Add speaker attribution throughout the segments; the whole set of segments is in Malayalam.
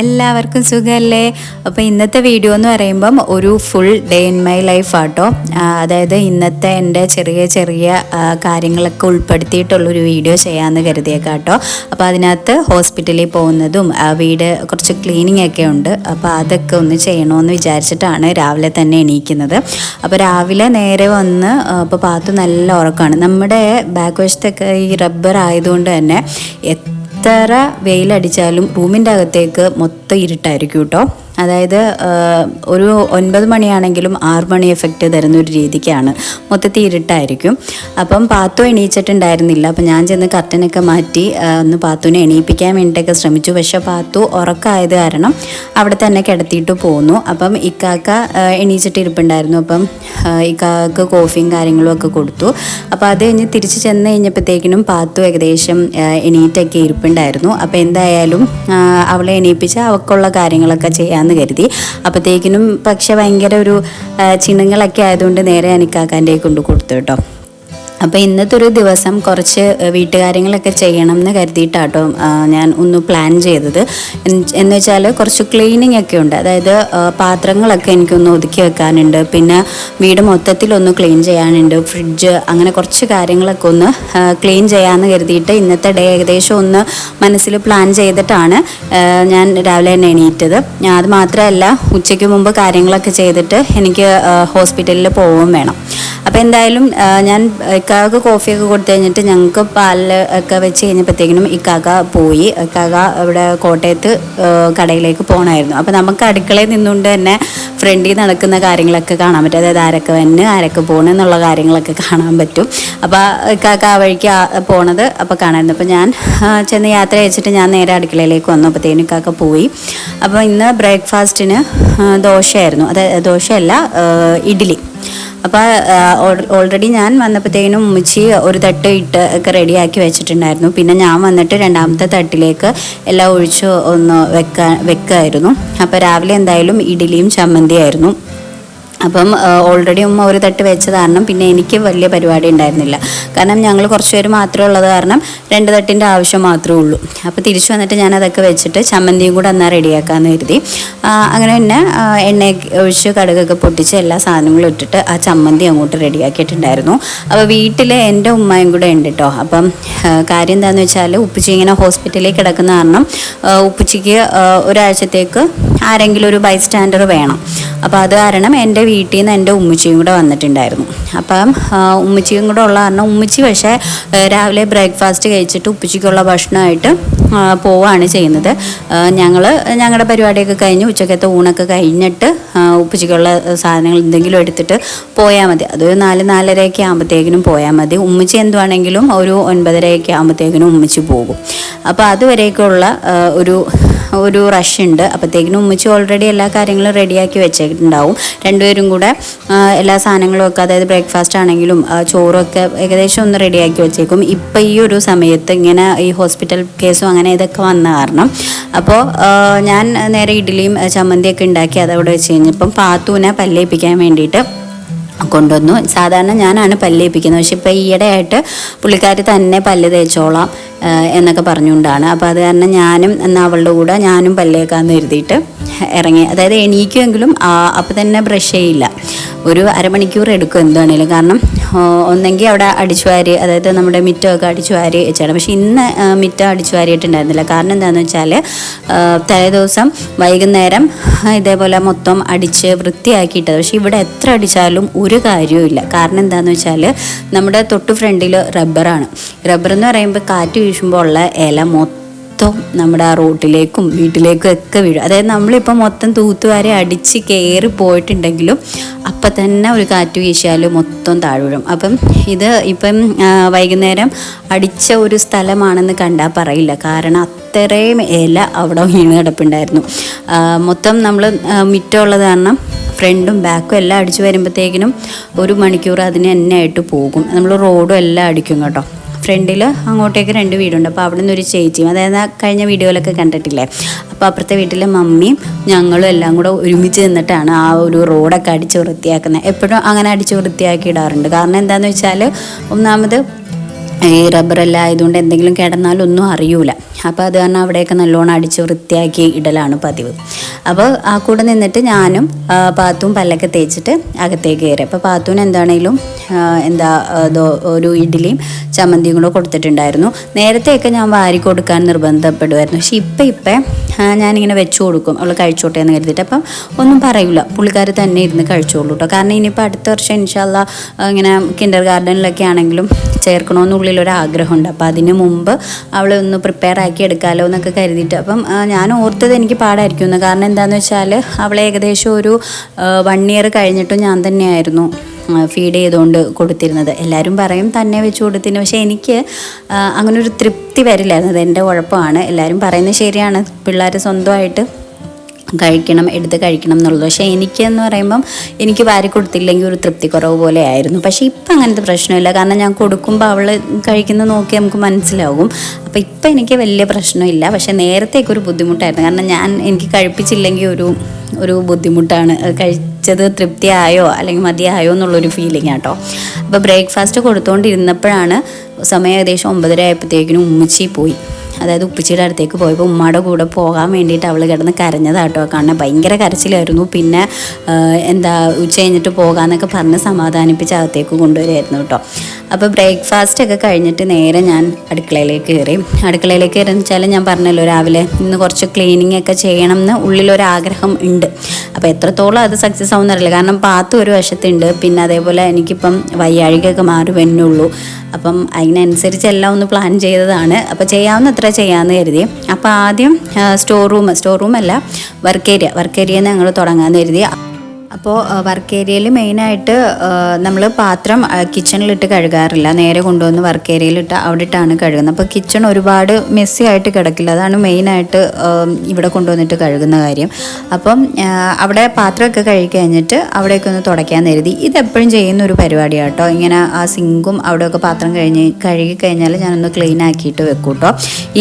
Speaker 1: എല്ലാവർക്കും സുഖമല്ലേ അപ്പോൾ ഇന്നത്തെ വീഡിയോ എന്ന് പറയുമ്പം ഒരു full day in my life ആട്ടോ. അതായത് ഇന്നത്തെ എന്റെ ചെറിയ ചെറിയ കാര്യങ്ങളൊക്കെ ഉൾപ്പെടുത്തിയിട്ടുള്ളൊരു വീഡിയോ ചെയ്യാമെന്ന് കരുതിയേക്കാട്ടോ. അപ്പോൾ അതിനകത്ത് ഹോസ്പിറ്റലിൽ പോകുന്നതും വീട് കുറച്ച് ക്ലീനിങ് ഒക്കെ ഉണ്ട്. അപ്പോൾ അതൊക്കെ ഒന്ന് ചെയ്യണമെന്ന് വിചാരിച്ചിട്ടാണ് രാവിലെ തന്നെ എണീക്കുന്നത്. അപ്പോൾ രാവിലെ നേരെ വന്ന് അപ്പോൾ പാത്തു നല്ല ഉറക്കമാണ് നമ്മുടെ ബാക്ക് വശത്തൊക്കെ ഈ റബ്ബർ ആയതുകൊണ്ട് തന്നെ എത്ര വെയിലടിച്ചാലും റൂമിന്റെ അകത്തേക്ക് മൊത്തം ഇരുട്ടായിരിക്കും കേട്ടോ. അതായത് ഒരു ഒൻപത് മണിയാണെങ്കിലും ആറ് മണി എഫക്റ്റ് തരുന്ന ഒരു രീതിക്കാണ്. മൊത്തത്തിൽ ഇരുട്ടായിരിക്കും. അപ്പം പാത്തു എണീച്ചിട്ടുണ്ടായിരുന്നില്ല. അപ്പം ഞാൻ ചെന്ന് കർട്ടനൊക്കെ മാറ്റി ഒന്ന് പാത്തുവിനെ എണീപ്പിക്കാൻ വേണ്ടിയിട്ടൊക്കെ ശ്രമിച്ചു. പക്ഷെ പാത്തു ഉറക്കമായത് കാരണം അവിടെ തന്നെ കിടത്തിയിട്ട് പോന്നു. അപ്പം ഇക്കാക്ക എണീച്ചിട്ട് ഇരിപ്പുണ്ടായിരുന്നു അപ്പം ഇക്കാക്ക കോഫിയും കാര്യങ്ങളും ഒക്കെ കൊടുത്തു. അപ്പോൾ അത് കഴിഞ്ഞ് തിരിച്ച് ചെന്ന് കഴിഞ്ഞപ്പോഴത്തേക്കിനും പാത്തു ഏകദേശം എണീറ്റൊക്കെ ഇരിപ്പുണ്ടായിരുന്നു. അപ്പോൾ എന്തായാലും അവളെ എണീപ്പിച്ച് അവൾക്കുള്ള കാര്യങ്ങളൊക്കെ ചെയ്യാമെന്ന് കരുതി. അപ്പോഴത്തേക്കിനും പക്ഷെ ഭയങ്കര ഒരു ചിണുങ്ങളൊക്കെ ആയതുകൊണ്ട് നേരെ ഞാൻ ഇക്കാക്കാന്റെ കൊണ്ട് കൊടുത്തു കേട്ടോ. അപ്പോൾ ഇന്നത്തെ ഒരു ദിവസം കുറച്ച് വീട്ടുകാര്യങ്ങളൊക്കെ ചെയ്യണം എന്ന് കരുതിയിട്ടാട്ടോ ഞാൻ ഒന്ന് പ്ലാൻ ചെയ്തത്. എന്ന് വെച്ചാൽ കുറച്ച് ക്ലീനിങ് ഒക്കെ ഉണ്ട്. അതായത് പാത്രങ്ങളൊക്കെ എനിക്കൊന്ന് ഒതുക്കി വെക്കാനുണ്ട്. പിന്നെ വീട് മൊത്തത്തിൽ ഒന്ന് ക്ലീൻ ചെയ്യാനുണ്ട്. ഫ്രിഡ്ജ് അങ്ങനെ കുറച്ച് കാര്യങ്ങളൊക്കെ ഒന്ന് ക്ലീൻ ചെയ്യാമെന്ന് കരുതിയിട്ട് ഇന്നത്തെ ഡേ ഏകദേശം ഒന്ന് മനസ്സിൽ പ്ലാൻ ചെയ്തിട്ടാണ് ഞാൻ രാവിലെ തന്നെ എണീറ്റത്. അത് മാത്രമല്ല ഉച്ചയ്ക്ക് മുമ്പ് കാര്യങ്ങളൊക്കെ ചെയ്തിട്ട് എനിക്ക് ഹോസ്പിറ്റലിൽ പോവുകയും വേണം. അപ്പോൾ എന്തായാലും ഞാൻ ഇക്കാക്ക് കോഫിയൊക്കെ കൊടുത്തു കഴിഞ്ഞിട്ട് ഞങ്ങൾക്ക് പാലിൽ ഒക്കെ വെച്ച് കഴിഞ്ഞപ്പോഴത്തേക്കിനും ഇക്കാക്ക പോയി. ഇക്കാക്ക ഇവിടെ കോട്ടയത്ത് കടയിലേക്ക് പോകണമായിരുന്നു അപ്പോൾ നമുക്ക് അടുക്കളയിൽ നിന്നുകൊണ്ട് തന്നെ ഫ്രണ്ടിൽ നടക്കുന്ന കാര്യങ്ങളൊക്കെ കാണാൻ പറ്റും. അതായത് ആരൊക്കെ വന്ന് ആരൊക്കെ പോകണം എന്നുള്ള കാര്യങ്ങളൊക്കെ കാണാൻ പറ്റും. അപ്പോൾ ഇക്കാക്ക ആ വഴിക്ക് പോണത് അപ്പോൾ കാണാമായിരുന്നു അപ്പോൾ ഞാൻ ചെന്ന് യാത്ര അയച്ചിട്ട് ഞാൻ നേരെ അടുക്കളയിലേക്ക് വന്നു. അപ്പോഴത്തേനും ഇക്കാക്ക പോയി. അപ്പോൾ ഇന്ന് ബ്രേക്ക്ഫാസ്റ്റിന് ദോശയായിരുന്നു. അതായത് ദോശയല്ല ഇഡ്ഡലി. അപ്പോൾ ഓൾറെഡി ഞാൻ വന്നപ്പോഴത്തേനും ഉമ്മച്ചി ഒരു തട്ട് ഇട്ട് ഒക്കെ റെഡിയാക്കി വെച്ചിട്ടുണ്ടായിരുന്നു. പിന്നെ ഞാൻ വന്നിട്ട് രണ്ടാമത്തെ തട്ടിലേക്ക് എല്ലാം ഒഴിച്ച് ഒന്ന് വെക്കാൻ വെക്കായിരുന്നു. അപ്പോൾ രാവിലെ എന്തായാലും ഇഡലിയും ചമ്മന്തിയായിരുന്നു. അപ്പം ഓൾറെഡി ഉമ്മ ഒരു തട്ട് വെച്ച കാരണം പിന്നെ എനിക്ക് വലിയ പരിപാടി ഉണ്ടായിരുന്നില്ല. കാരണം ഞങ്ങൾ കുറച്ച് പേര് മാത്രമേ ഉള്ളത് കാരണം രണ്ട് തട്ടിന്റെ ആവശ്യം മാത്രമേ ഉള്ളൂ. അപ്പോൾ തിരിച്ചു വന്നിട്ട് ഞാൻ അതൊക്കെ വെച്ചിട്ട് ചമ്മന്തിയും കൂടെ എന്നാൽ റെഡിയാക്കാമെന്ന് കരുതി. അങ്ങനെ തന്നെ എണ്ണ ഒഴിച്ച് കടുകൊക്കെ പൊട്ടിച്ച് എല്ലാ സാധനങ്ങളും ഇട്ടിട്ട് ആ ചമ്മന്തി അങ്ങോട്ട് റെഡിയാക്കിയിട്ടുണ്ടായിരുന്നു. അപ്പോൾ വീട്ടിൽ എന്റെ ഉമ്മയും കൂടെ ഉണ്ട് കേട്ടോ അപ്പം കാര്യം എന്താണെന്ന് വെച്ചാൽ ഉപ്പച്ചി ഇങ്ങനെ ഹോസ്പിറ്റലിൽ കിടക്കുന്ന കാരണം ഉപ്പിച്ചിക്ക് ഒരാഴ്ചത്തേക്ക് ആരെങ്കിലും ഒരു ബൈസ്റ്റാൻഡർ വേണം. അപ്പോൾ അത് കാരണം എന്റെ വീട്ടിൽ നിന്ന് എന്റെ ഉമ്മച്ചിയും കൂടെ വന്നിട്ടുണ്ടായിരുന്നു. അപ്പം ഉമ്മച്ചിയും കൂടെ ഉള്ള കാരണം ഉമ്മച്ചി പക്ഷേ രാവിലെ ബ്രേക്ക്ഫാസ്റ്റ് കഴിച്ചിട്ട് ഉപ്പച്ചിക്കുള്ള ഭക്ഷണമായിട്ട് പോവാണ് ചെയ്യുന്നത്. ഞങ്ങൾ ഞങ്ങളുടെ പരിപാടിയൊക്കെ കഴിഞ്ഞ് ഉച്ചക്കത്തെ ഊണൊക്കെ കഴിഞ്ഞിട്ട് ഉപ്പച്ചിക്കുള്ള സാധനങ്ങൾ എന്തെങ്കിലും എടുത്തിട്ട് പോയാൽ മതി. അതൊരു നാല് നാലരയൊക്കെ ആകുമ്പോഴത്തേക്കിനും പോയാൽ മതി. ഉമ്മച്ചി എന്തുവാണെങ്കിലും ഒരു ഒൻപതരയൊക്കെ ആകുമ്പോഴത്തേക്കിനും ഉമ്മച്ചി പോകും. അപ്പോൾ അതുവരെയൊക്കെയുള്ള ഒരു ഒരു റഷ് ഉണ്ട്. അപ്പോഴത്തേക്കിനും ഉമ്മച്ചി ഓൾറെഡി എല്ലാ കാര്യങ്ങളും റെഡിയാക്കി വെച്ചിട്ടുണ്ടാവും. രണ്ടുപേരും കൂടെ എല്ലാ സാധനങ്ങളും ഒക്കെ അതായത് ബ്രേക്ക്ഫാസ്റ്റ് ആണെങ്കിലും ചോറൊക്കെ ഏകദേശം ഒന്ന് റെഡിയാക്കി വെച്ചേക്കും. ഇപ്പം ഈ ഒരു സമയത്ത് ഇങ്ങനെ ഈ ഹോസ്പിറ്റൽ കേസും അങ്ങനെ ഇതൊക്കെ വന്ന കാരണം അപ്പോൾ ഞാൻ നേരെ ഇഡ്ഡലിയും ചമ്മന്തിയൊക്കെ ഉണ്ടാക്കി അതവിടെ വെച്ച് കഴിഞ്ഞപ്പം പാത്തൂനെ പല്ലേപ്പിക്കാൻ വേണ്ടിയിട്ട് കൊണ്ടുവന്നു. സാധാരണ ഞാനാണ് പല്ലേപ്പിക്കുന്നത് പക്ഷെ ഇപ്പോൾ ഈയിടെയായിട്ട് പുള്ളിക്കാരി തന്നെ പല്ല് തേച്ചോളാം എന്നൊക്കെ പറഞ്ഞുകൊണ്ടാണ്. അപ്പോൾ അത് കാരണം ഞാനും എന്നാൽ അവളുടെ കൂടെ ഞാനും പല്ലേക്കാന്ന് എഴുതിയിട്ട് ഇറങ്ങി. അതായത് എണീക്കുമെങ്കിലും അപ്പം തന്നെ ബ്രഷ് ചെയ്യില്ല. ഒരു അരമണിക്കൂർ എടുക്കും എന്താണേലും. കാരണം ഒന്നെങ്കിൽ അവിടെ അടിച്ചു വാരി അതായത് നമ്മുടെ മിറ്റമൊക്കെ അടിച്ചു വാരി വെച്ചാണ്. പക്ഷെ ഇന്ന് മിറ്റം അടിച്ചു വാരിയിട്ടുണ്ടായിരുന്നില്ല. കാരണം എന്താണെന്ന് വെച്ചാൽ തലേദിവസം വൈകുന്നേരം ഇതേപോലെ മൊത്തം അടിച്ച് വൃത്തിയാക്കിയിട്ടത്. പക്ഷെ ഇവിടെ എത്ര അടിച്ചാലും ഒരു കാര്യവുമില്ല കാരണം എന്താണെന്ന് വെച്ചാൽ നമ്മുടെ തൊട്ട് ഫ്രണ്ടിൽ റബ്ബറാണ്. റബ്ബർ എന്ന് പറയുമ്പോൾ കാറ്റ് വീശുമ്പോൾ ഉള്ള ഇല മൊത്തം നമ്മുടെ ആ റോട്ടിലേക്കും വീട്ടിലേക്കും ഒക്കെ വീഴും. അതായത് നമ്മളിപ്പോൾ മൊത്തം തൂത്തുവാരെ അടിച്ച് കയറി പോയിട്ടുണ്ടെങ്കിലും അപ്പം തന്നെ ഒരു കാറ്റ് വീശിയാൽ മൊത്തം താഴെ വീഴും അപ്പം ഇത് ഇപ്പം വൈകുന്നേരം അടിച്ച ഒരു സ്ഥലമാണെന്ന് കണ്ടാൽ പറയില്ല. കാരണം അത്രയും ഇല അവിടെ വീണ് കിടപ്പുണ്ടായിരുന്നു. മൊത്തം നമ്മൾ മിറ്റമുള്ളത് കാരണം ഫ്രണ്ടും ബാക്കും എല്ലാം അടിച്ച് വരുമ്പോഴത്തേക്കിനും ഒരു മണിക്കൂർ അതിന് തന്നെ ആയിട്ട് പോകും. നമ്മൾ റോഡും എല്ലാം അടിക്കും കേട്ടോ. ഫ്രണ്ടിൽ അങ്ങോട്ടേക്ക് രണ്ട് വീടുണ്ട്. അപ്പോൾ അവിടെ നിന്ന് ഒരു ചേച്ചിയും അതായത് ആ കഴിഞ്ഞ വീഡിയോയിലൊക്കെ കണ്ടിട്ടില്ലേ? അപ്പോൾ അപ്പുറത്തെ വീട്ടിലെ മമ്മിയും ഞങ്ങളും എല്ലാം കൂടെ ഒരുമിച്ച് നിന്നിട്ടാണ് ആ ഒരു റോഡൊക്കെ അടിച്ച് വൃത്തിയാക്കുന്നത്. എപ്പോഴും അങ്ങനെ അടിച്ച് വൃത്തിയാക്കി ഇടാറുണ്ട്. കാരണം എന്താണെന്ന് വെച്ചാൽ ഒന്നാമത് ഈ റബ്ബറെല്ലാം ആയതുകൊണ്ട് എന്തെങ്കിലും കിടന്നാലും ഒന്നും അറിയൂല. അപ്പോൾ അത് കാരണം അവിടെയൊക്കെ നല്ലോണം അടിച്ച് വൃത്തിയാക്കി ഇടലാണ് പതിവ്. അപ്പോൾ ആ കൂടെ നിന്നിട്ട് ഞാനും പാത്തും പല്ലൊക്കെ തേച്ചിട്ട് അകത്തേക്ക് കയറി. അപ്പോൾ പാത്തുവിന് എന്താണേലും എന്താ ഒരു ഇഡ്ഡലിയും ചമ്മന്തിയും കൂടെ കൊടുത്തിട്ടുണ്ടായിരുന്നു. നേരത്തെയൊക്കെ ഞാൻ വാരി കൊടുക്കാൻ നിർബന്ധപ്പെടുമായിരുന്നു. പക്ഷെ ഇപ്പം ഇപ്പം ഞാനിങ്ങനെ വെച്ചു കൊടുക്കും. അവൾ കഴിച്ചോട്ടെ എന്ന് കരുതിയിട്ട്. അപ്പം ഒന്നും പറയില്ല പുള്ളിക്കാർ തന്നെ ഇരുന്ന് കഴിച്ചോളൂ കേട്ടോ കാരണം ഇനിയിപ്പോൾ അടുത്ത വർഷം ഇൻഷാല്ല ഇങ്ങനെ കിൻഡർ ഗാർഡനിലൊക്കെ ആണെങ്കിലും ചേർക്കണമെന്നുള്ളിലൊരു ആഗ്രഹമുണ്ട് അപ്പോൾ അതിന് മുമ്പ് അവളെ ഒന്ന് പ്രിപ്പയർ ആക്കി എടുക്കാമല്ലോ എന്നൊക്കെ കരുതിയിട്ട്. അപ്പം ഞാൻ ഓർത്തത് എനിക്ക് പാടായിരിക്കും കാരണം എന്താണെന്ന് വെച്ചാൽ അവളെ ഏകദേശം ഒരു വൺ ഇയർ കഴിഞ്ഞിട്ടും ഞാൻ തന്നെയായിരുന്നു. ഫീഡ് ചെയ്തുകൊണ്ട് കൊടുത്തിരുന്നത്. എല്ലാവരും പറയും തന്നെ വെച്ച് കൊടുത്തിന് പക്ഷേ എനിക്ക് അങ്ങനൊരു തൃപ്തി വരില്ലായിരുന്നു. അത് എന്റെ കുഴപ്പമാണ്. എല്ലാവരും പറയുന്നത് ശരിയാണ്. പിള്ളേർ സ്വന്തമായിട്ട് കഴിക്കണം എടുത്ത് കഴിക്കണം എന്നുള്ളത്. പക്ഷേ എനിക്കെന്ന് പറയുമ്പം എനിക്ക് വാരി കൊടുത്തില്ലെങ്കിൽ ഒരു തൃപ്തി കുറവ് പോലെ ആയിരുന്നു. പക്ഷേ ഇപ്പം അങ്ങനത്തെ പ്രശ്നമില്ല. കാരണം ഞാൻ കൊടുക്കുമ്പോൾ അവൾ കഴിക്കുന്നത് നോക്കി നമുക്ക് മനസ്സിലാവും അപ്പോൾ ഇപ്പം എനിക്ക് വലിയ പ്രശ്നമില്ല. പക്ഷേ നേരത്തേക്ക് ഒരു ബുദ്ധിമുട്ടായിരുന്നു. കാരണം ഞാൻ എനിക്ക് കഴിപ്പിച്ചില്ലെങ്കിൽ ഒരു ഒരു ബുദ്ധിമുട്ടാണ്. അത് കഴിച്ചത് തൃപ്തിയായോ അല്ലെങ്കിൽ മതിയായോ എന്നുള്ളൊരു ഫീലിംഗ് ആട്ടോ. അപ്പോൾ ബ്രേക്ക്ഫാസ്റ്റ് കൊടുത്തുകൊണ്ടിരുന്നപ്പോഴാണ് സമയം ഏകദേശം ഒമ്പതര ആയപ്പോഴത്തേക്കിനും ഉമ്മച്ചി പോയി. അതായത് ഉപ്പച്ചിയുടെ അടുത്തേക്ക് പോയപ്പോൾ ഉമ്മയുടെ കൂടെ പോകാൻ വേണ്ടിയിട്ട് അവൾ കിടന്ന് കരഞ്ഞതാട്ടോ. കാരണം ഭയങ്കര കരച്ചിലായിരുന്നു. പിന്നെ എന്താ ഉച്ച കഴിഞ്ഞിട്ട് പോകാമെന്നൊക്കെ പറഞ്ഞ് സമാധാനിപ്പിച്ച് അകത്തേക്ക് കൊണ്ടുവരുമായിരുന്നു കേട്ടോ. അപ്പോൾ ബ്രേക്ക്ഫാസ്റ്റ് ഒക്കെ കഴിഞ്ഞിട്ട് നേരെ ഞാൻ അടുക്കളയിലേക്ക് കയറി. അടുക്കളയിലേക്ക് കയറി വെച്ചാൽ ഞാൻ പറഞ്ഞല്ലോ രാവിലെ ഇന്ന് കുറച്ച് ക്ലീനിങ് ഒക്കെ ചെയ്യണം എന്ന് ഉള്ളിലൊരാഗ്രഹം ഉണ്ട്. അപ്പോൾ എത്രത്തോളം അത് സക്സസ് ആവുന്നറിയില്ല കാരണം പാത്ത് ഒരു വശത്തുണ്ട് പിന്നെ അതേപോലെ എനിക്കിപ്പം വയ്യാഴികയൊക്കെ മാറി വരുന്നുള്ളൂ അപ്പം അതിനനുസരിച്ച് എല്ലാം ഒന്ന് പ്ലാൻ ചെയ്തതാണ്. അപ്പോൾ ചെയ്യാവുന്ന അത്ര ചെയ്യാമെന്ന് കരുതി. അപ്പോൾ ആദ്യം സ്റ്റോർ റൂം സ്റ്റോർ റൂം അല്ല വർക്ക് ഏരിയ വർക്ക് ഏരിയ ഞങ്ങൾ തുടങ്ങാമെന്ന് കരുതി. അപ്പോൾ വർക്ക് ഏരിയയിൽ മെയിനായിട്ട് നമ്മൾ പാത്രം കിച്ചണിലിട്ട് കഴുകാറില്ല. നേരെ കൊണ്ടുവന്ന് വർക്ക് ഏരിയയിലിട്ട് അവിടെ ഇട്ടാണ് കഴുകുന്നത്. അപ്പോൾ കിച്ചൺ ഒരുപാട് മെസ്സി ആയിട്ട് കിടക്കില്ല. അതാണ് മെയിനായിട്ട് ഇവിടെ കൊണ്ടുവന്നിട്ട് കഴുകുന്ന കാര്യം. അപ്പം അവിടെ പാത്രമൊക്കെ കഴുകി കഴിഞ്ഞിട്ട് അവിടെയൊക്കെ ഒന്ന് തുടയ്ക്കാൻ കരുതി. ഇതെപ്പോഴും ചെയ്യുന്ന ഒരു പരിപാടിയാണ് കേട്ടോ ഇങ്ങനെ ആ സിങ്കും അവിടെയൊക്കെ പാത്രം കഴിഞ്ഞ് കഴുകി കഴിഞ്ഞാൽ ഞാനൊന്ന് ക്ലീൻ ആക്കിയിട്ട് വെക്കും കേട്ടോ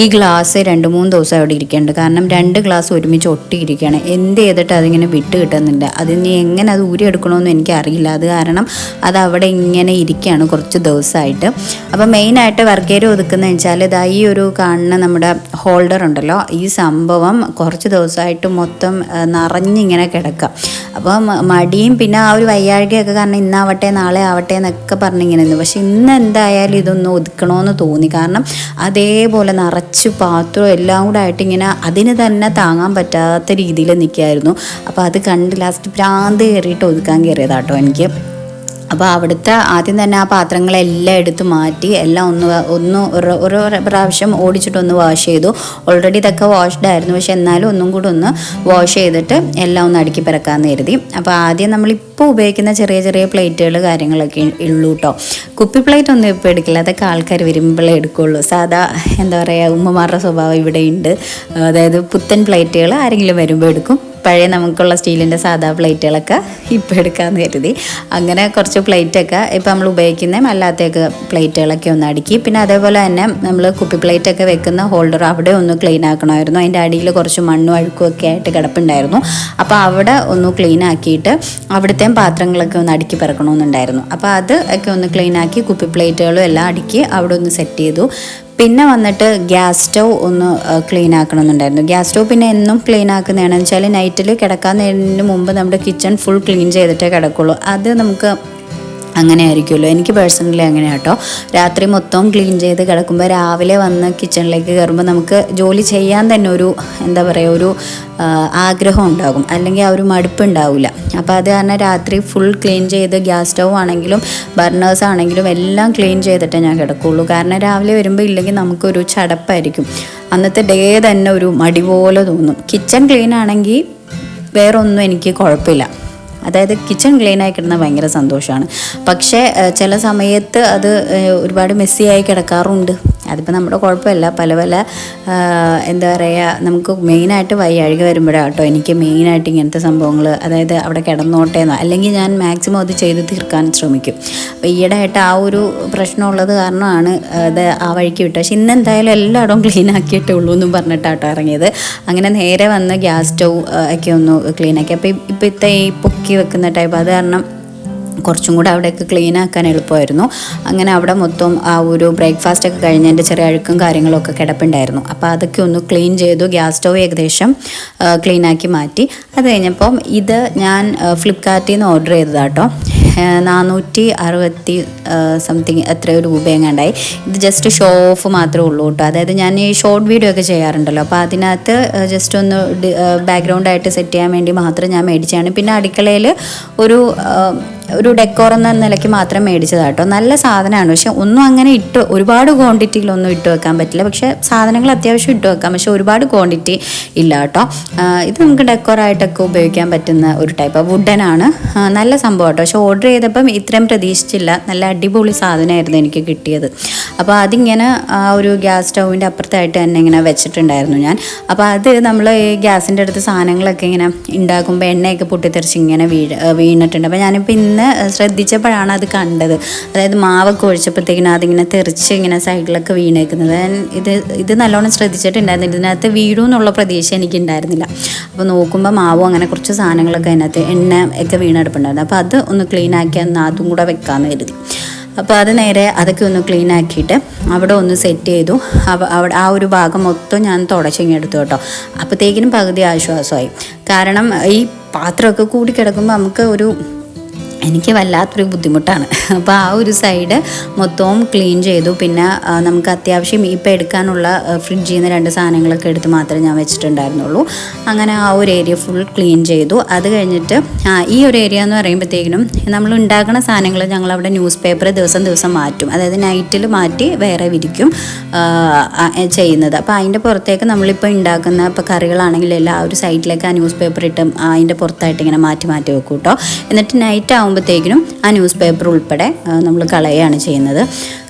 Speaker 1: ഈ ഗ്ലാസ് രണ്ട് മൂന്ന് ദിവസം അവിടെ ഇരിക്കേണ്ടത് കാരണം രണ്ട് ഗ്ലാസ് ഒരുമിച്ച് ഒട്ടിയിരിക്കുകയാണ്. എന്ത് ചെയ്തിട്ട് അതിങ്ങനെ വിട്ട് കിട്ടുന്നില്ല അത് ഇനി എങ്ങനെ അത് ഊരി എടുക്കണമെന്നും എനിക്ക് എനിക്കറിയില്ല. അത് കാരണം അത് അവിടെ ഇങ്ങനെ ഇരിക്കുകയാണ് കുറച്ച് ദിവസമായിട്ട്. അപ്പോൾ മെയിനായിട്ട് വർക്കേര് ഒതുക്കുന്നത് വെച്ചാൽ ഇതാ ഈ ഒരു കാണുന്ന നമ്മുടെ ഹോൾഡർ ഉണ്ടല്ലോ. ഈ സംഭവം കുറച്ച് ദിവസമായിട്ട് മൊത്തം നിറഞ്ഞിങ്ങനെ കിടക്കുക അപ്പം മടിയും പിന്നെ ആ ഒരു വയ്യാഴികയൊക്കെ കാരണം ഇന്നാവട്ടെ നാളെ ആവട്ടെ എന്നൊക്കെ പറഞ്ഞിങ്ങനെ നിന്നു പക്ഷെ ഇന്ന് എന്തായാലും ഇതൊന്ന് ഒതുക്കണമെന്ന് തോന്നി. കാരണം അതേപോലെ നിറച്ച് പാത്രവും എല്ലാം കൂടെ ആയിട്ട് ഇങ്ങനെ അതിന് തന്നെ താങ്ങാൻ പറ്റാത്ത രീതിയിൽ നിൽക്കുകയായിരുന്നു അപ്പോൾ അത് കണ്ട് ലാസ്റ്റ് ഭ്രാന്ത് കയറിയിട്ട് ഒതുക്കാൻ കയറിയതാട്ടോ എനിക്ക്. അപ്പോൾ അവിടുത്തെ ആദ്യം തന്നെ ആ പാത്രങ്ങളെല്ലാം എടുത്ത് മാറ്റി എല്ലാം ഒന്ന് ഒന്ന് ഓരോ പ്രാവശ്യം ഓടിച്ചിട്ടൊന്ന് വാഷ് ചെയ്തു. ഓൾറെഡി ഇതൊക്കെ വാഷ്ഡ് ആയിരുന്നു. പക്ഷെ എന്നാലും ഒന്നും കൂടി ഒന്ന് വാഷ് ചെയ്തിട്ട് എല്ലാം ഒന്ന് അടുക്കി പിറക്കാമെന്ന് കരുതി. അപ്പോൾ ആദ്യം നമ്മളിപ്പോൾ ഉപയോഗിക്കുന്ന ചെറിയ ചെറിയ പ്ലേറ്റുകൾ കാര്യങ്ങളൊക്കെ ഉള്ളൂ കേട്ടോ കുപ്പി പ്ലേറ്റ് ഒന്നും ഇപ്പോൾ എടുക്കില്ല. അതൊക്കെ ആൾക്കാർ വരുമ്പോഴേ എടുക്കുള്ളൂ. സാധാ എന്താ പറയുക ഉമ്മമാരുടെ സ്വഭാവം ഇവിടെ ഉണ്ട് അതായത് പുത്തൻ പ്ലേറ്റുകൾ ആരെങ്കിലും വരുമ്പോൾ എടുക്കും. പഴയ നമുക്കുള്ള സ്റ്റീലിന്റെ സാധാ പ്ലേറ്റുകളൊക്കെ ഇപ്പോൾ എടുക്കാമെന്ന് കരുതി. അങ്ങനെ കുറച്ച് പ്ലേറ്റൊക്കെ ഇപ്പോൾ നമ്മൾ ഉപയോഗിക്കുന്ന അല്ലാത്തൊക്കെ പ്ലേറ്റുകളൊക്കെ ഒന്ന് അടുക്കി. പിന്നെ അതേപോലെ തന്നെ നമ്മൾ കുപ്പി പ്ലേറ്റൊക്കെ വെക്കുന്ന ഹോൾഡർ അവിടെ ഒന്ന് ക്ലീൻ ആക്കണമായിരുന്നു. അതിന്റെ അടിയിൽ കുറച്ച് മണ്ണും അഴുക്കും ഒക്കെ ആയിട്ട് കിടപ്പുണ്ടായിരുന്നു. അപ്പോൾ അവിടെ ഒന്ന് ക്ലീൻ ആക്കിയിട്ട് അവിടുത്തെ പാത്രങ്ങളൊക്കെ ഒന്ന് അടുക്കി പിറക്കണമെന്നുണ്ടായിരുന്നു. അപ്പോൾ അത് ഒക്കെ ഒന്ന് ക്ലീൻ ആക്കി കുപ്പി പ്ലേറ്റുകളും എല്ലാം അടുക്കി അവിടെ ഒന്ന് സെറ്റ് ചെയ്തു. പിന്നെ വന്നിട്ട് ഗ്യാസ് സ്റ്റൗ ഒന്ന് ക്ലീൻ ആക്കണമെന്നുണ്ടായിരുന്നു. ഗ്യാസ് സ്റ്റൗ പിന്നെ എന്നും ക്ലീൻ ആക്കുന്നതാണെന്ന് വെച്ചാൽ നൈറ്റിൽ കിടക്കാൻ മുമ്പ് നമ്മുടെ കിച്ചൺ ഫുൾ ക്ലീൻ ചെയ്തിട്ടേ കിടക്കുള്ളൂ. അത് നമുക്ക് അങ്ങനെ ആയിരിക്കുമല്ലോ എനിക്ക് പേഴ്സണലി അങ്ങനെ കേട്ടോ രാത്രി മൊത്തം ക്ലീൻ ചെയ്ത് കിടക്കുമ്പോൾ രാവിലെ വന്ന് കിച്ചണിലേക്ക് കയറുമ്പോൾ നമുക്ക് ജോലി ചെയ്യാൻ തന്നെ ഒരു എന്താ പറയുക ഒരു ആഗ്രഹം ഉണ്ടാകും. അല്ലെങ്കിൽ ആ ഒരു മടുപ്പ് ഉണ്ടാവില്ല അപ്പോൾ അത് കാരണം രാത്രി ഫുൾ ക്ലീൻ ചെയ്ത് ഗ്യാസ് സ്റ്റൗ ആണെങ്കിലും ബർണേഴ്സ് ആണെങ്കിലും എല്ലാം ക്ലീൻ ചെയ്തിട്ടേ ഞാൻ കിടക്കുകയുള്ളൂ കാരണം രാവിലെ വരുമ്പോൾ ഇല്ലെങ്കിൽ നമുക്കൊരു ചടപ്പായിരിക്കും. അന്നത്തെ ഡേ തന്നെ ഒരു മടി പോലെ തോന്നും. കിച്ചൺ ക്ലീൻ ആണെങ്കിൽ വേറൊന്നും എനിക്ക് കുഴപ്പമില്ല. അതായത് കിച്ചൺ ക്ലീൻ ആയി കിടന്നാൽ ഭയങ്കര സന്തോഷമാണ് പക്ഷേ ചില സമയത്ത് അത് ഒരുപാട് മെസ്സിയായി കിടക്കാറുണ്ട്. അതിപ്പോൾ നമ്മുടെ കുഴപ്പമില്ല. പല പല എന്താ പറയുക നമുക്ക് മെയിനായിട്ട് വയ്യാഴിക വരുമ്പോഴാണ് കേട്ടോ എനിക്ക് മെയിനായിട്ട് ഇങ്ങനത്തെ സംഭവങ്ങൾ അതായത് അവിടെ കിടന്നോട്ടെ എന്നോ. അല്ലെങ്കിൽ ഞാൻ മാക്സിമം അത് ചെയ്ത് തീർക്കാൻ ശ്രമിക്കും. അപ്പോൾ ഈയിടെ ആയിട്ട് ആ ഒരു പ്രശ്നമുള്ളത് കാരണമാണ് അത് ആ വഴിക്ക് വിട്ടത്. പക്ഷെ ഇന്ന് എന്തായാലും എല്ലായിടവും ക്ലീൻ ആക്കിയിട്ടേ ഉള്ളൂ എന്നും പറഞ്ഞിട്ടാട്ടോ ഇറങ്ങിയത്. അങ്ങനെ നേരെ വന്ന് ഗ്യാസ് സ്റ്റൗ ഒക്കെ ഒന്ന് ക്ലീൻ ആക്കി. അപ്പോൾ ഇപ്പോഴത്തെ ഈ പൊക്കി വെക്കുന്ന ടൈപ്പ് അത് കാരണം കുറച്ചും കൂടെ അവിടെയൊക്കെ ക്ലീൻ ആക്കാൻ എളുപ്പമായിരുന്നു. അങ്ങനെ അവിടെ മൊത്തം ആ ഒരു ബ്രേക്ക്ഫാസ്റ്റ് ഒക്കെ കഴിഞ്ഞ് എന്റെ ചെറിയ അഴുക്കും കാര്യങ്ങളൊക്കെ കിടപ്പുണ്ടായിരുന്നു. അപ്പോൾ അതൊക്കെ ഒന്ന് ക്ലീൻ ചെയ്തു ഗ്യാസ് സ്റ്റവ് ഏകദേശം ക്ലീൻ ആക്കി മാറ്റി. അത് കഴിഞ്ഞപ്പം ഇത് ഞാൻ ഫ്ലിപ്കാർട്ടിൽ നിന്ന് ഓർഡർ ചെയ്തതാട്ടോ. നാനൂറ്റി അറുപത്തി സംതിങ് എത്രയോ രൂപയെങ്ങാണ്ടായി ഇത് ജസ്റ്റ് ഷോ ഓഫ് മാത്രമേ ഉള്ളൂ കേട്ടോ. അതായത് ഞാൻ ഈ ഷോർട്ട് വീഡിയോ ഒക്കെ ചെയ്യാറുണ്ടല്ലോ. അപ്പോൾ അതിനകത്ത് ജസ്റ്റ് ഒന്ന് ബാക്ക്ഗ്രൗണ്ടായിട്ട് സെറ്റ് ചെയ്യാൻ വേണ്ടി മാത്രം ഞാൻ മേടിച്ചാണ് പിന്നെ അടുക്കളയിൽ ഒരു ഒരു ഡെക്കോർ എന്ന നിലയ്ക്ക് മാത്രം മേടിച്ചതാണ് കേട്ടോ. നല്ല സാധനമാണ്. പക്ഷെ ഒന്നും അങ്ങനെ ഇട്ട് ഒരുപാട് ക്വാണ്ടിറ്റിയിലൊന്നും ഇട്ട് വെക്കാൻ പറ്റില്ല. പക്ഷെ സാധനങ്ങൾ അത്യാവശ്യം ഇട്ട് വെക്കാം. പക്ഷെ ഒരുപാട് ക്വാണ്ടിറ്റി ഇല്ല കേട്ടോ. ഇത് നമുക്ക് ഡെക്കോർ ഡെക്കോറായിട്ടൊക്കെ ഉപയോഗിക്കാൻ പറ്റുന്ന ഒരു ടൈപ്പ് വുഡൻ ആണ്. നല്ല സംഭവം കേട്ടോ. പക്ഷെ ഓർഡർ ചെയ്തപ്പം ഇത്രയും പ്രതീക്ഷിച്ചില്ല. നല്ല അടിപൊളി സാധനമായിരുന്നു എനിക്ക് കിട്ടിയത്. അപ്പോൾ അതിങ്ങനെ ആ ഒരു ഗ്യാസ് സ്റ്റൗവിന്റെ അപ്പുറത്തായിട്ട് തന്നെ ഇങ്ങനെ വെച്ചിട്ടുണ്ടായിരുന്നു ഞാൻ. അപ്പോൾ അത് നമ്മൾ ഈ ഗ്യാസിന്റെ അടുത്ത് സാധനങ്ങളൊക്കെ ഇങ്ങനെ ഉണ്ടാക്കുമ്പോൾ എണ്ണയൊക്കെ പൊട്ടിത്തെറിച്ച് ഇങ്ങനെ വീഴ വീണിട്ടുണ്ട്. അപ്പോൾ ഞാനിപ്പോൾ ഇന്ന് ശ്രദ്ധിച്ചപ്പോഴാണ് അത് കണ്ടത്. അതായത് മാവൊക്കെ ഒഴിച്ചപ്പോഴത്തേക്കിനും അതിങ്ങനെ തെറിച്ച് ഇങ്ങനെ സൈഡിലൊക്കെ വീണേക്കുന്നത്. ഇത് ഇത് നല്ലോണം ശ്രദ്ധിച്ചിട്ടുണ്ടായിരുന്നു. ഇതിനകത്ത് വീഴും എന്നുള്ള പ്രതീക്ഷ എനിക്കുണ്ടായിരുന്നില്ല. അപ്പോൾ നോക്കുമ്പോൾ മാവും അങ്ങനെ കുറച്ച് സാധനങ്ങളൊക്കെ അതിനകത്ത് എണ്ണ ഒക്കെ വീണെടുപ്പുണ്ടായിരുന്നു. അപ്പോൾ അത് ഒന്ന് ക്ലീൻ ആക്കി എന്നാൽ അതും കൂടെ വെക്കാമെന്ന് കരുതി. അപ്പോൾ അത് നേരെ അതൊക്കെ ഒന്ന് ക്ലീൻ ആക്കിയിട്ട് അവിടെ ഒന്ന് സെറ്റ് ചെയ്തു. അവിടെ ആ ഒരു ഭാഗം മൊത്തം ഞാൻ തുടച്ചിങ്ങെടുത്തു കേട്ടോ. അപ്പോഴത്തേക്കിനും പകുതി ആശ്വാസമായി. കാരണം ഈ പാത്രമൊക്കെ കൂടി കിടക്കുമ്പോൾ നമുക്ക് ഒരു എനിക്ക് വല്ലാത്തൊരു ബുദ്ധിമുട്ടാണ്. അപ്പോൾ ആ ഒരു സൈഡ് മൊത്തവും ക്ലീൻ ചെയ്തു. പിന്നെ നമുക്ക് അത്യാവശ്യം ഇപ്പം എടുക്കാനുള്ള ഫ്രിഡ്ജിൽ നിന്ന് രണ്ട് സാധനങ്ങളൊക്കെ എടുത്ത് മാത്രമേ ഞാൻ വെച്ചിട്ടുണ്ടായിരുന്നുള്ളൂ. അങ്ങനെ ആ ഒരു ഏരിയ ഫുൾ ക്ലീൻ ചെയ്തു. അത് കഴിഞ്ഞിട്ട് ഈ ഒരു ഏരിയ എന്ന് പറയുമ്പോഴത്തേക്കിനും നമ്മൾ ഉണ്ടാക്കുന്ന സാധനങ്ങൾ ഞങ്ങൾ അവിടെ ന്യൂസ് പേപ്പർ ദിവസം ദിവസം മാറ്റും. അതായത് നൈറ്റിൽ മാറ്റി വേറെ വിരിക്കും ചെയ്യുന്നത്. അപ്പോൾ അതിന്റെ പുറത്തേക്ക് നമ്മളിപ്പോൾ ഉണ്ടാക്കുന്ന ഇപ്പോൾ കറികളാണെങ്കിലും എല്ലാം ആ ഒരു സൈഡിലേക്ക് ആ ന്യൂസ് പേപ്പർ ഇട്ട് അതിന്റെ പുറത്തായിട്ട് ഇങ്ങനെ മാറ്റി മാറ്റി വെക്കും കേട്ടോ എന്നിട്ട് നൈറ്റ് ആകുമ്പോഴത്തേക്കിനും ആ ന്യൂസ് പേപ്പർ ഉൾപ്പെടെ നമ്മൾ കളയുകയാണ് ചെയ്യുന്നത്.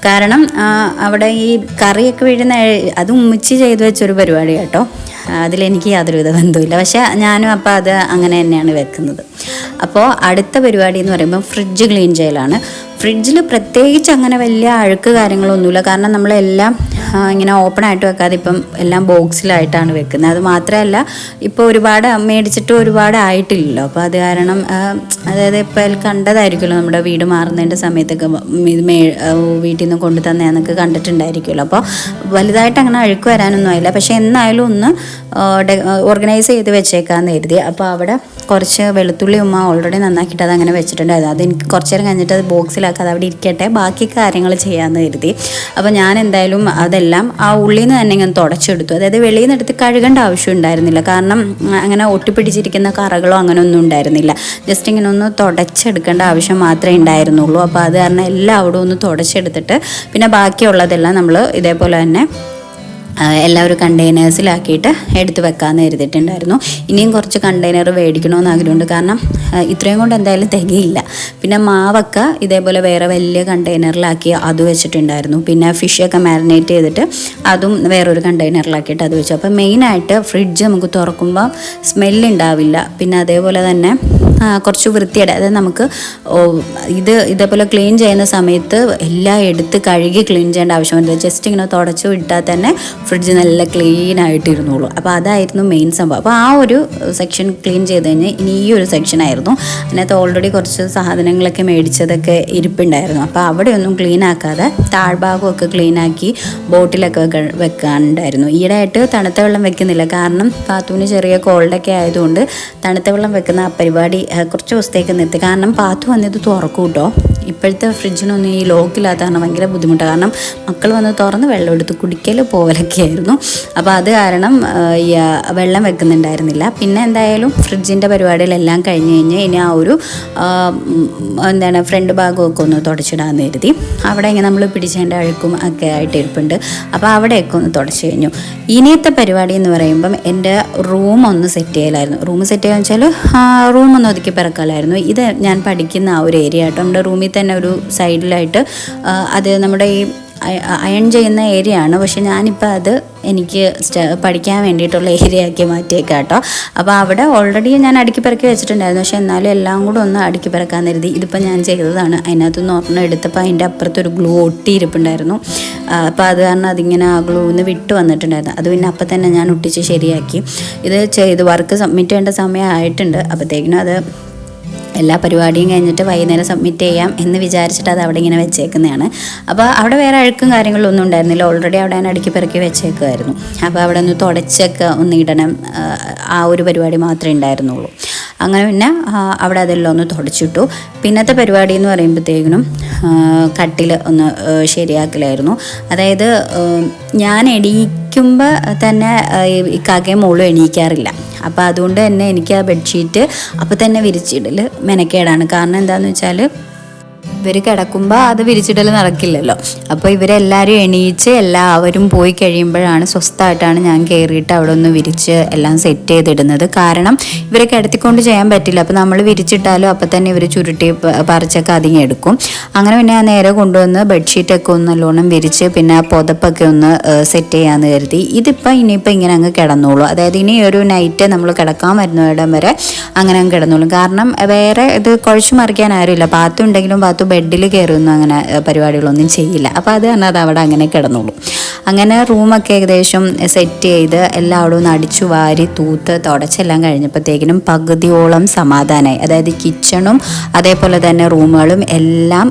Speaker 1: കാരണം അവിടെ ഈ കറിയൊക്കെ വീഴുന്ന അത് ഉമ്മിച്ച് ചെയ്തു വെച്ചൊരു പരിപാടി കേട്ടോ. അതിലെനിക്ക് യാതൊരുവിധ ബന്ധമില്ല പക്ഷേ ഞാനും അപ്പോൾ അത് അങ്ങനെ തന്നെയാണ് വെക്കുന്നത്. അപ്പോൾ അടുത്ത പരിപാടി എന്ന് പറയുമ്പോൾ ഫ്രിഡ്ജ് ക്ലീൻ ചെയ്യലാണ്. ഫ്രിഡ്ജിൽ പ്രത്യേകിച്ച് അങ്ങനെ വലിയ അഴുക്ക് കാര്യങ്ങളൊന്നുമില്ല. കാരണം നമ്മളെല്ലാം ഇങ്ങനെ ഓപ്പൺ ആയിട്ട് വെക്കാതെ ഇപ്പം എല്ലാം ബോക്സിലായിട്ടാണ് വെക്കുന്നത്. അത് മാത്രമല്ല ഇപ്പോൾ ഒരുപാട് മേടിച്ചിട്ട് ഒരുപാട് ആയിട്ടില്ലല്ലോ. അപ്പോൾ അത് കാരണം അതായത് ഇപ്പോൾ അതിൽ കണ്ടതായിരിക്കുമല്ലോ നമ്മുടെ വീട് മാറുന്നതിന്റെ സമയത്തൊക്കെ ഇത് മേ വീട്ടിൽ നിന്ന് കൊണ്ടു തന്നെയാണെന്നൊക്കെ കണ്ടിട്ടുണ്ടായിരിക്കുമല്ലോ. അപ്പോൾ വലുതായിട്ട് അങ്ങനെ അഴുക്ക് വരാനൊന്നും ആയില്ല. പക്ഷേ എന്നായാലും ഒന്ന് ഓർഗനൈസ് ചെയ്ത് വെച്ചേക്കാന്ന് കരുതി. അപ്പോൾ അവിടെ കുറച്ച് വെളുത്തുള്ളി ഉമ്മ ഓൾറെഡി നന്നാക്കിയിട്ട് അത് അങ്ങനെ വെച്ചിട്ടുണ്ടായിരുന്നു. അത് എനിക്ക് കുറച്ച് നേരം കഴിഞ്ഞിട്ട് അത് ബോക്സിലാക്കാതെ അവിടെ ഇരിക്കട്ടെ ബാക്കി കാര്യങ്ങൾ ചെയ്യാമെന്ന് കരുതി. അപ്പോൾ ഞാൻ എന്തായാലും അതെല്ലാം ആ ഉള്ളിൽ നിന്ന് തന്നെ ഇങ്ങനെ തുടച്ചെടുത്തു. അതായത് വെളിയിൽ നിന്ന് എടുത്ത് കഴുകേണ്ട ആവശ്യം ഉണ്ടായിരുന്നില്ല. കാരണം അങ്ങനെ ഒട്ടിപ്പിടിച്ചിരിക്കുന്ന കറകളോ അങ്ങനെ ഒന്നും ഉണ്ടായിരുന്നില്ല. ജസ്റ്റ് ഇങ്ങനെ ഒന്ന് തുടച്ചെടുക്കേണ്ട ആവശ്യം മാത്രമേ ഉണ്ടായിരുന്നുള്ളൂ. അപ്പോൾ അത് കാരണം എല്ലാം അവിടെ ഒന്ന് തുടച്ചെടുത്തിട്ട് പിന്നെ ബാക്കിയുള്ളതെല്ലാം നമ്മൾ ഇതേപോലെ തന്നെ എല്ലാം ഒരു കണ്ടെയ്നേഴ്സിലാക്കിയിട്ട് എടുത്ത് വെക്കാമെന്ന് എഴുതിയിട്ടുണ്ടായിരുന്നു ഇനിയും കുറച്ച് കണ്ടെയ്നർ മേടിക്കണമെന്ന് ആഗ്രഹമുണ്ട്. കാരണം ഇത്രയും കൊണ്ട് എന്തായാലും തികയില്ല. പിന്നെ മാവൊക്കെ ഇതേപോലെ വേറെ വലിയ കണ്ടെയ്നറിലാക്കി അത് വെച്ചിട്ടുണ്ടായിരുന്നു. പിന്നെ ഫിഷൊക്കെ മാരിനേറ്റ് ചെയ്തിട്ട് അതും വേറൊരു കണ്ടെയ്നറിലാക്കിയിട്ട് അത് വെച്ചു. അപ്പോൾ മെയിനായിട്ട് ഫ്രിഡ്ജ് നമുക്ക് തുറക്കുമ്പോൾ സ്മെല്ലുണ്ടാവില്ല പിന്നെ അതേപോലെ തന്നെ കുറച്ച് വൃത്തിയുടെ അതായത് നമുക്ക് ഇത് ഇതേപോലെ ക്ലീൻ ചെയ്യുന്ന സമയത്ത് എല്ലാം എടുത്ത് കഴുകി ക്ലീൻ ചെയ്യേണ്ട ആവശ്യമില്ല. ജസ്റ്റ് ഇങ്ങനെ തുടച്ചു വിട്ടാൽ തന്നെ ഫ്രിഡ്ജ് നല്ല ക്ലീൻ ആയിട്ടിരുന്നുള്ളൂ അപ്പോൾ അതായിരുന്നു മെയിൻ സംഭവം. അപ്പോൾ ആ ഒരു സെക്ഷൻ ക്ലീൻ ചെയ്ത് കഴിഞ്ഞാൽ ഇനി ഈ ഒരു സെക്ഷൻ ആയിരുന്നു. അതിനകത്ത് ഓൾറെഡി കുറച്ച് സാധനങ്ങളൊക്കെ മേടിച്ചതൊക്കെ ഇരിപ്പുണ്ടായിരുന്നു. അപ്പോൾ അവിടെയൊന്നും ക്ലീൻ ആക്കാതെ താഴ്ഭാഗമൊക്കെ ക്ലീൻ ആക്കി ബോട്ടിലൊക്കെ വെക്കാനുണ്ടായിരുന്നു. ഈയിടെയായിട്ട് തണുത്ത വെള്ളം വെക്കുന്നില്ല. കാരണം പാത്തുവിന് ചെറിയ കോൾഡൊക്കെ ആയതുകൊണ്ട് തണുത്ത വെള്ളം വെക്കുന്ന ആ പരിപാടി കുറച്ച് ദിവസത്തേക്ക് നിർത്തി കാരണം പാത്തു വന്നിത് തുറക്കും കേട്ടോ. ഇപ്പോഴത്തെ ഫ്രിഡ്ജിനൊന്നും ഈ ലോക്കില്ലാത്ത കാരണം ഭയങ്കര ബുദ്ധിമുട്ടാണ് കാരണം മക്കൾ വന്ന് തുറന്ന് വെള്ളം എടുത്ത് കുടിക്കൽ പോകലൊക്കെ ആയിരുന്നു. അപ്പോൾ അത് കാരണം വെള്ളം വെക്കുന്നുണ്ടായിരുന്നില്ല. പിന്നെ എന്തായാലും ഫ്രിഡ്ജിന്റെ പരിപാടികളെല്ലാം കഴിഞ്ഞ് കഴിഞ്ഞ് ഇനി ആ ഒരു എന്താണ് ഫ്രണ്ട് ഭാഗമൊക്കെ ഒന്ന് തുടച്ചിടാമെന്ന് കരുതി. അവിടെ ഇങ്ങനെ നമ്മൾ പിടിച്ചതിന്റെ അഴുക്കും ഒക്കെ ആയിട്ട് ഇരിപ്പുണ്ട്. അപ്പോൾ അവിടെയൊക്കെ ഒന്ന് തുടച്ചു കഴിഞ്ഞു. ഇനിയത്തെ പരിപാടി എന്ന് പറയുമ്പം എന്റെ റൂം ഒന്ന് സെറ്റ് ചെയ്യലായിരുന്നു. റൂം സെറ്റ് ചെയ്യാന്ന് വെച്ചാൽ റൂം ഒന്ന് ഒതുക്കി പിറക്കലായിരുന്നു. ഇത് ഞാൻ പഠിക്കുന്ന ആ ഒരു ഏരിയ ആട്ടോ. നമ്മുടെ റൂമിൽ തന്നെ ഒരു സൈഡിലായിട്ട് അത് നമ്മുടെ ഈ അയൺ ചെയ്യുന്ന ഏരിയ ആണ്. പക്ഷെ ഞാനിപ്പോൾ അത് എനിക്ക് പഠിക്കാൻ വേണ്ടിയിട്ടുള്ള ഏരിയ ആക്കി മാറ്റിയേക്കാം കേട്ടോ അപ്പോൾ അവിടെ ഓൾറെഡി ഞാൻ അടുക്കി പിറക്കി വെച്ചിട്ടുണ്ടായിരുന്നു. പക്ഷെ എന്നാലും എല്ലാം കൂടെ ഒന്ന് അടുക്കി പിറക്കാൻ കരുതി. ഇതിപ്പോൾ ഞാൻ ചെയ്തതാണ്. അതിനകത്തുനിന്ന് ഒരെണ്ണം എടുത്തപ്പോൾ അതിന്റെ അപ്പുറത്തൊരു ഗ്ലൂ ഒട്ടിയിരിപ്പുണ്ടായിരുന്നു. അപ്പോൾ അത് കാരണം അതിങ്ങനെ ആ ഗ്ലൂന്ന് വിട്ട് വന്നിട്ടുണ്ടായിരുന്നു. അത് പിന്നെ അപ്പം തന്നെ ഞാൻ ഒട്ടിച്ച് ശരിയാക്കി. ഇത് ചെയ്ത് വർക്ക് സബ്മിറ്റ് ചെയ്യേണ്ട സമയമായിട്ടുണ്ട് അപ്പോഴത്തേക്കിനും അത് എല്ലാ പരിപാടിയും കഴിഞ്ഞിട്ട് വൈകുന്നേരം സബ്മിറ്റ് ചെയ്യാം എന്ന് വിചാരിച്ചിട്ട് അത് അവിടെ ഇങ്ങനെ വെച്ചേക്കുന്നതാണ്. അപ്പോൾ അവിടെ വേറെ അഴുക്കും കാര്യങ്ങളൊന്നും ഉണ്ടായിരുന്നില്ല. ഓൾറെഡി അവിടെ ഞാൻ അടുക്കി പെറുക്കി വെച്ചേക്കുമായിരുന്നു അപ്പോൾ അവിടെ ഒന്ന് തുടച്ചൊക്കെ ഒന്ന് ഇടണം. ആ ഒരു പരിപാടി മാത്രമേ ഉണ്ടായിരുന്നുള്ളൂ. അങ്ങനെ പിന്നെ അവിടെ അതെല്ലാം ഒന്ന് തുടച്ചിട്ടു. പിന്നത്തെ പരിപാടി എന്ന് പറയുമ്പോഴത്തേക്കിനും കട്ടിൽ ഒന്ന് ശരിയാക്കലായിരുന്നു. അതായത് ഞാൻ എണീക്കുമ്പോൾ തന്നെ ആ, ഈ കാക്കയും മോളും എണീക്കാറില്ല. അപ്പോൾ അതുകൊണ്ട് തന്നെ എനിക്ക് ആ ബെഡ്ഷീറ്റ് അപ്പോൾ തന്നെ വിരിച്ചിടൽ മെനക്കേടാണ്. കാരണം എന്താണെന്ന് വെച്ചാൽ ഇവർ കിടക്കുമ്പോൾ അത് വിരിച്ചിടൽ നടക്കില്ലല്ലോ. അപ്പോൾ ഇവരെല്ലാവരും എണീച്ച് എല്ലാവരും പോയി കഴിയുമ്പോഴാണ് സ്വസ്ഥമായിട്ടാണ് ഞാൻ കയറിയിട്ട് അവിടെ ഒന്ന് വിരിച്ച് എല്ലാം സെറ്റ് ചെയ്തിടുന്നത്. കാരണം ഇവരെ കിടത്തിക്കൊണ്ട് ചെയ്യാൻ പറ്റില്ല. അപ്പോൾ നമ്മൾ വിരിച്ചിട്ടാലും അപ്പോൾ തന്നെ ഇവർ ചുരുട്ടി പറിച്ചൊക്കെ അതിങ്ങെടുക്കും അങ്ങനെ പിന്നെ ഞാൻ നേരെ കൊണ്ടുവന്ന് ബെഡ്ഷീറ്റൊക്കെ ഒന്ന് നല്ലോണം വിരിച്ച് പിന്നെ ആ പുതപ്പൊക്കെ ഒന്ന് സെറ്റ് ചെയ്യാമെന്ന് കരുതി. ഇതിപ്പോൾ ഇനിയിപ്പോൾ ഇങ്ങനെ അങ്ങ് കിടന്നോളൂ. അതായത് ഇനി ഒരു നൈറ്റ് നമ്മൾ കിടക്കാൻ വരുന്ന ഇടം വരെ അങ്ങനെ അങ്ങ് കിടന്നോളും. കാരണം വേറെ ഇത് കുഴച്ചു മറിക്കാൻ ആരുമില്ല. പാത്തുണ്ടെങ്കിലും പാത്തു ബെഡിൽ കയറുന്നു അങ്ങനെ പരിപാടികളൊന്നും ചെയ്യില്ല. അപ്പോൾ അത് തന്നെ അത് അവിടെ അങ്ങനെ കിടന്നുള്ളൂ അങ്ങനെ റൂമൊക്കെ ഏകദേശം സെറ്റ് ചെയ്ത് എല്ലാവരും ഒന്ന് അടിച്ചു വാരി തൂത്ത് തുടച്ചെല്ലാം കഴിഞ്ഞപ്പോഴത്തേക്കിനും പകുതിയോളം സമാധാനമായി അതായത് കിച്ചണും അതേപോലെ തന്നെ റൂമുകളും എല്ലാം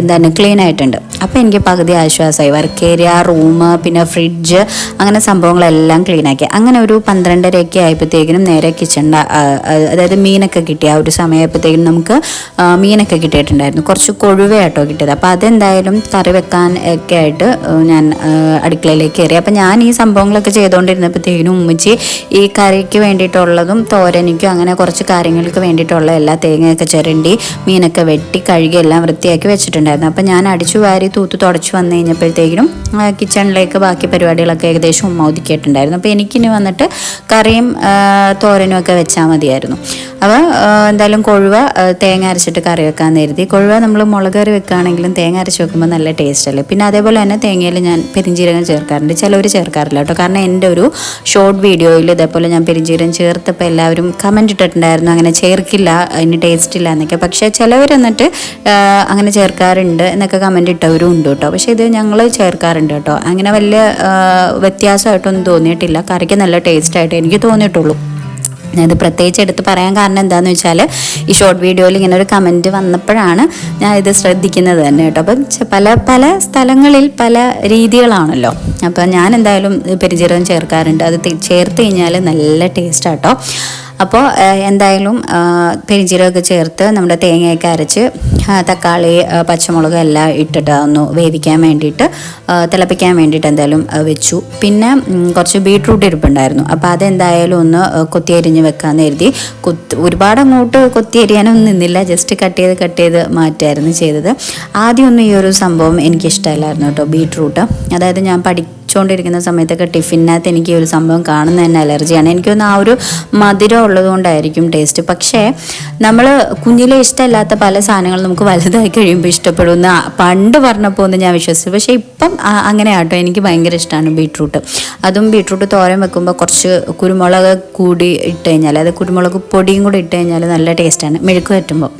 Speaker 1: എന്താണ് ക്ലീൻ ആയിട്ടുണ്ട്. അപ്പോൾ എനിക്ക് പകുതി ആശ്വാസമായി. വർക്ക് ഏരിയ റൂം പിന്നെ ഫ്രിഡ്ജ് അങ്ങനെ സംഭവങ്ങളെല്ലാം ക്ലീൻ ആക്കി. അങ്ങനെ ഒരു പന്ത്രണ്ടരയൊക്കെ ആയപ്പോഴത്തേക്കിനും നേരെ കിച്ചണിന്റെ അതായത് മീനൊക്കെ കിട്ടി. ആ ഒരു സമയമായപ്പോഴത്തേക്കിനും നമുക്ക് മീനൊക്കെ കിട്ടിയിട്ടുണ്ടായിരുന്നു. കുറച്ച് കൊഴുവയാട്ടോ കിട്ടിയത്. അപ്പോൾ അതെന്തായാലും കറി വെക്കാൻ ഒക്കെ ആയിട്ട് ഞാൻ അടുക്കളയിലേക്ക് കയറി. അപ്പോൾ ഞാൻ ഈ സംഭവങ്ങളൊക്കെ ചെയ്തുകൊണ്ടിരുന്നപ്പോഴത്തേനും ഉമ്മച്ചി ഈ കറിക്ക് വേണ്ടിയിട്ടുള്ളതും തോരനിക്കും അങ്ങനെ കുറച്ച് കാര്യങ്ങൾക്ക് വേണ്ടിയിട്ടുള്ള എല്ലാ തേങ്ങയൊക്കെ ചിരണ്ടി മീനൊക്കെ വെട്ടി കഴുകി എല്ലാം വൃത്തിയാക്കി വെച്ചിട്ടുണ്ടായിരുന്നു. അപ്പോൾ ഞാൻ അടിച്ചു വാരി തൂത്ത് തുടച്ച് വന്നു കഴിഞ്ഞപ്പോഴത്തേക്കിനും കിച്ചണിലേക്ക് ബാക്കി പരിപാടികളൊക്കെ ഏകദേശം ഉമ്മ ഒതുക്കിയിട്ടുണ്ടായിരുന്നു. അപ്പോൾ എനിക്കിനി വന്നിട്ട് കറിയും തോരനും ഒക്കെ വെച്ചാൽ മതിയായിരുന്നു. അപ്പോൾ എന്തായാലും കൊഴുവ തേങ്ങ അരച്ചിട്ട് കറി വെക്കാൻ കരുതി. കൊഴുവ നമ്മൾ മുളക് കറി വെക്കുകയാണെങ്കിലും തേങ്ങ അരച്ച് വെക്കുമ്പോൾ നല്ല ടേസ്റ്റ് അല്ലേ? പിന്നെ അതേപോലെ തന്നെ തേങ്ങയിൽ ഞാൻ പെരിഞ്ചീരകം ചേർക്കാറുണ്ട്. ചിലവർ ചേർക്കാറില്ല കേട്ടോ. കാരണം എന്റെ ഒരു ഷോർട്ട് വീഡിയോയിൽ ഇതേപോലെ ഞാൻ പെരിഞ്ചീരം ചേർത്തപ്പോൾ എല്ലാവരും കമന്റ് ഇട്ടിട്ടുണ്ടായിരുന്നു. അങ്ങനെ ചേർക്കില്ല അതിന് ടേസ്റ്റ് ഇല്ല എന്നൊക്കെ. പക്ഷേ ചിലവർ എന്നിട്ട് അങ്ങനെ ചേർക്കാറുണ്ട് എന്നൊക്കെ കമന്റ് ഇട്ടവരും ഉണ്ട് കേട്ടോ. പക്ഷേ ഇത് ഞങ്ങൾ ചേർക്കാറുണ്ട് കേട്ടോ. അങ്ങനെ വലിയ വ്യത്യാസമായിട്ടൊന്നും തോന്നിയിട്ടില്ല. കറിക്ക് നല്ല ടേസ്റ്റ് ആയിട്ട് എനിക്ക് തോന്നിയിട്ടുള്ളൂ. ഞാനിത് പ്രത്യേകിച്ച് എടുത്ത് പറയാൻ കാരണം എന്താണെന്ന് വെച്ചാൽ ഈ ഷോർട്ട് വീഡിയോയിൽ ഇങ്ങനെ ഒരു കമന്റ് വന്നപ്പോഴാണ് ഞാൻ ഇത് ശ്രദ്ധിക്കുന്നത് തന്നെ കേട്ടോ. അപ്പം പല പല സ്ഥലങ്ങളിൽ പല രീതികളാണല്ലോ. അപ്പം ഞാൻ എന്തായാലും പെരിജീരകം ചേർക്കാറുണ്ട്. അത് ചേർത്ത് കഴിഞ്ഞാൽ നല്ല ടേസ്റ്റാട്ടോ അപ്പോൾ എന്തായാലും പെരിഞ്ചീരകമൊക്കെ ചേർത്ത് നമ്മുടെ തേങ്ങയൊക്കെ അരച്ച് തക്കാളി പച്ചമുളക് എല്ലാം ഇട്ടിട്ട് ഒന്ന് വേവിക്കാൻ വേണ്ടിയിട്ട് തിളപ്പിക്കാൻ വേണ്ടിയിട്ട് എന്തായാലും വെച്ചു. പിന്നെ കുറച്ച് ബീട്രൂട്ട് ഇരിപ്പുണ്ടായിരുന്നു. അപ്പോൾ അതെന്തായാലും ഒന്ന് കൊത്തിയരിഞ്ഞ് വെക്കാമെന്ന് കരുതി കൊത്തി ഒരുപാട് അങ്ങോട്ട് കൊത്തിയരിയാനൊന്നും നിന്നില്ല. ജസ്റ്റ് കട്ട് ചെയ്ത് കട്ട് ചെയ്ത് മാറ്റായിരുന്നു ചെയ്തത്. ആദ്യമൊന്നും ഈ ഒരു സംഭവം എനിക്കിഷ്ടമല്ലായിരുന്നു കേട്ടോ ബീട്രൂട്ട്. അതായത് ഞാൻ പഠി പഠിച്ചുകൊണ്ടിരിക്കുന്ന സമയത്തൊക്കെ ടിഫിനകത്ത് എനിക്ക് ഒരു സംഭവം കാണുന്ന തന്നെ അലർജിയാണ്. എനിക്കൊന്ന് ആ ഒരു മധുരം ഉള്ളതുകൊണ്ടായിരിക്കും ടേസ്റ്റ് പക്ഷേ നമ്മൾ കുഞ്ഞിലെ ഇഷ്ടമില്ലാത്ത പല സാധനങ്ങളും നമുക്ക് വലുതായി കഴിയുമ്പോൾ ഇഷ്ടപ്പെടുന്ന പണ്ട് പറഞ്ഞപ്പോൾ ഒന്ന് ഞാൻ വിശ്വസിച്ചു പക്ഷേ ഇപ്പം അങ്ങനെ ആട്ടോ എനിക്ക് ഭയങ്കര ഇഷ്ടമാണ് ബീട്രൂട്ട്. അതും ബീട്രൂട്ട് തോരൻ വെക്കുമ്പോൾ കുറച്ച് കുരുമുളക് കൂടി ഇട്ട് കഴിഞ്ഞാൽ അത് കുരുമുളക് പൊടിയും കൂടി ഇട്ട് കഴിഞ്ഞാൽ നല്ല ടേസ്റ്റാണ് മെഴുക്ക് പറ്റുമ്പോൾ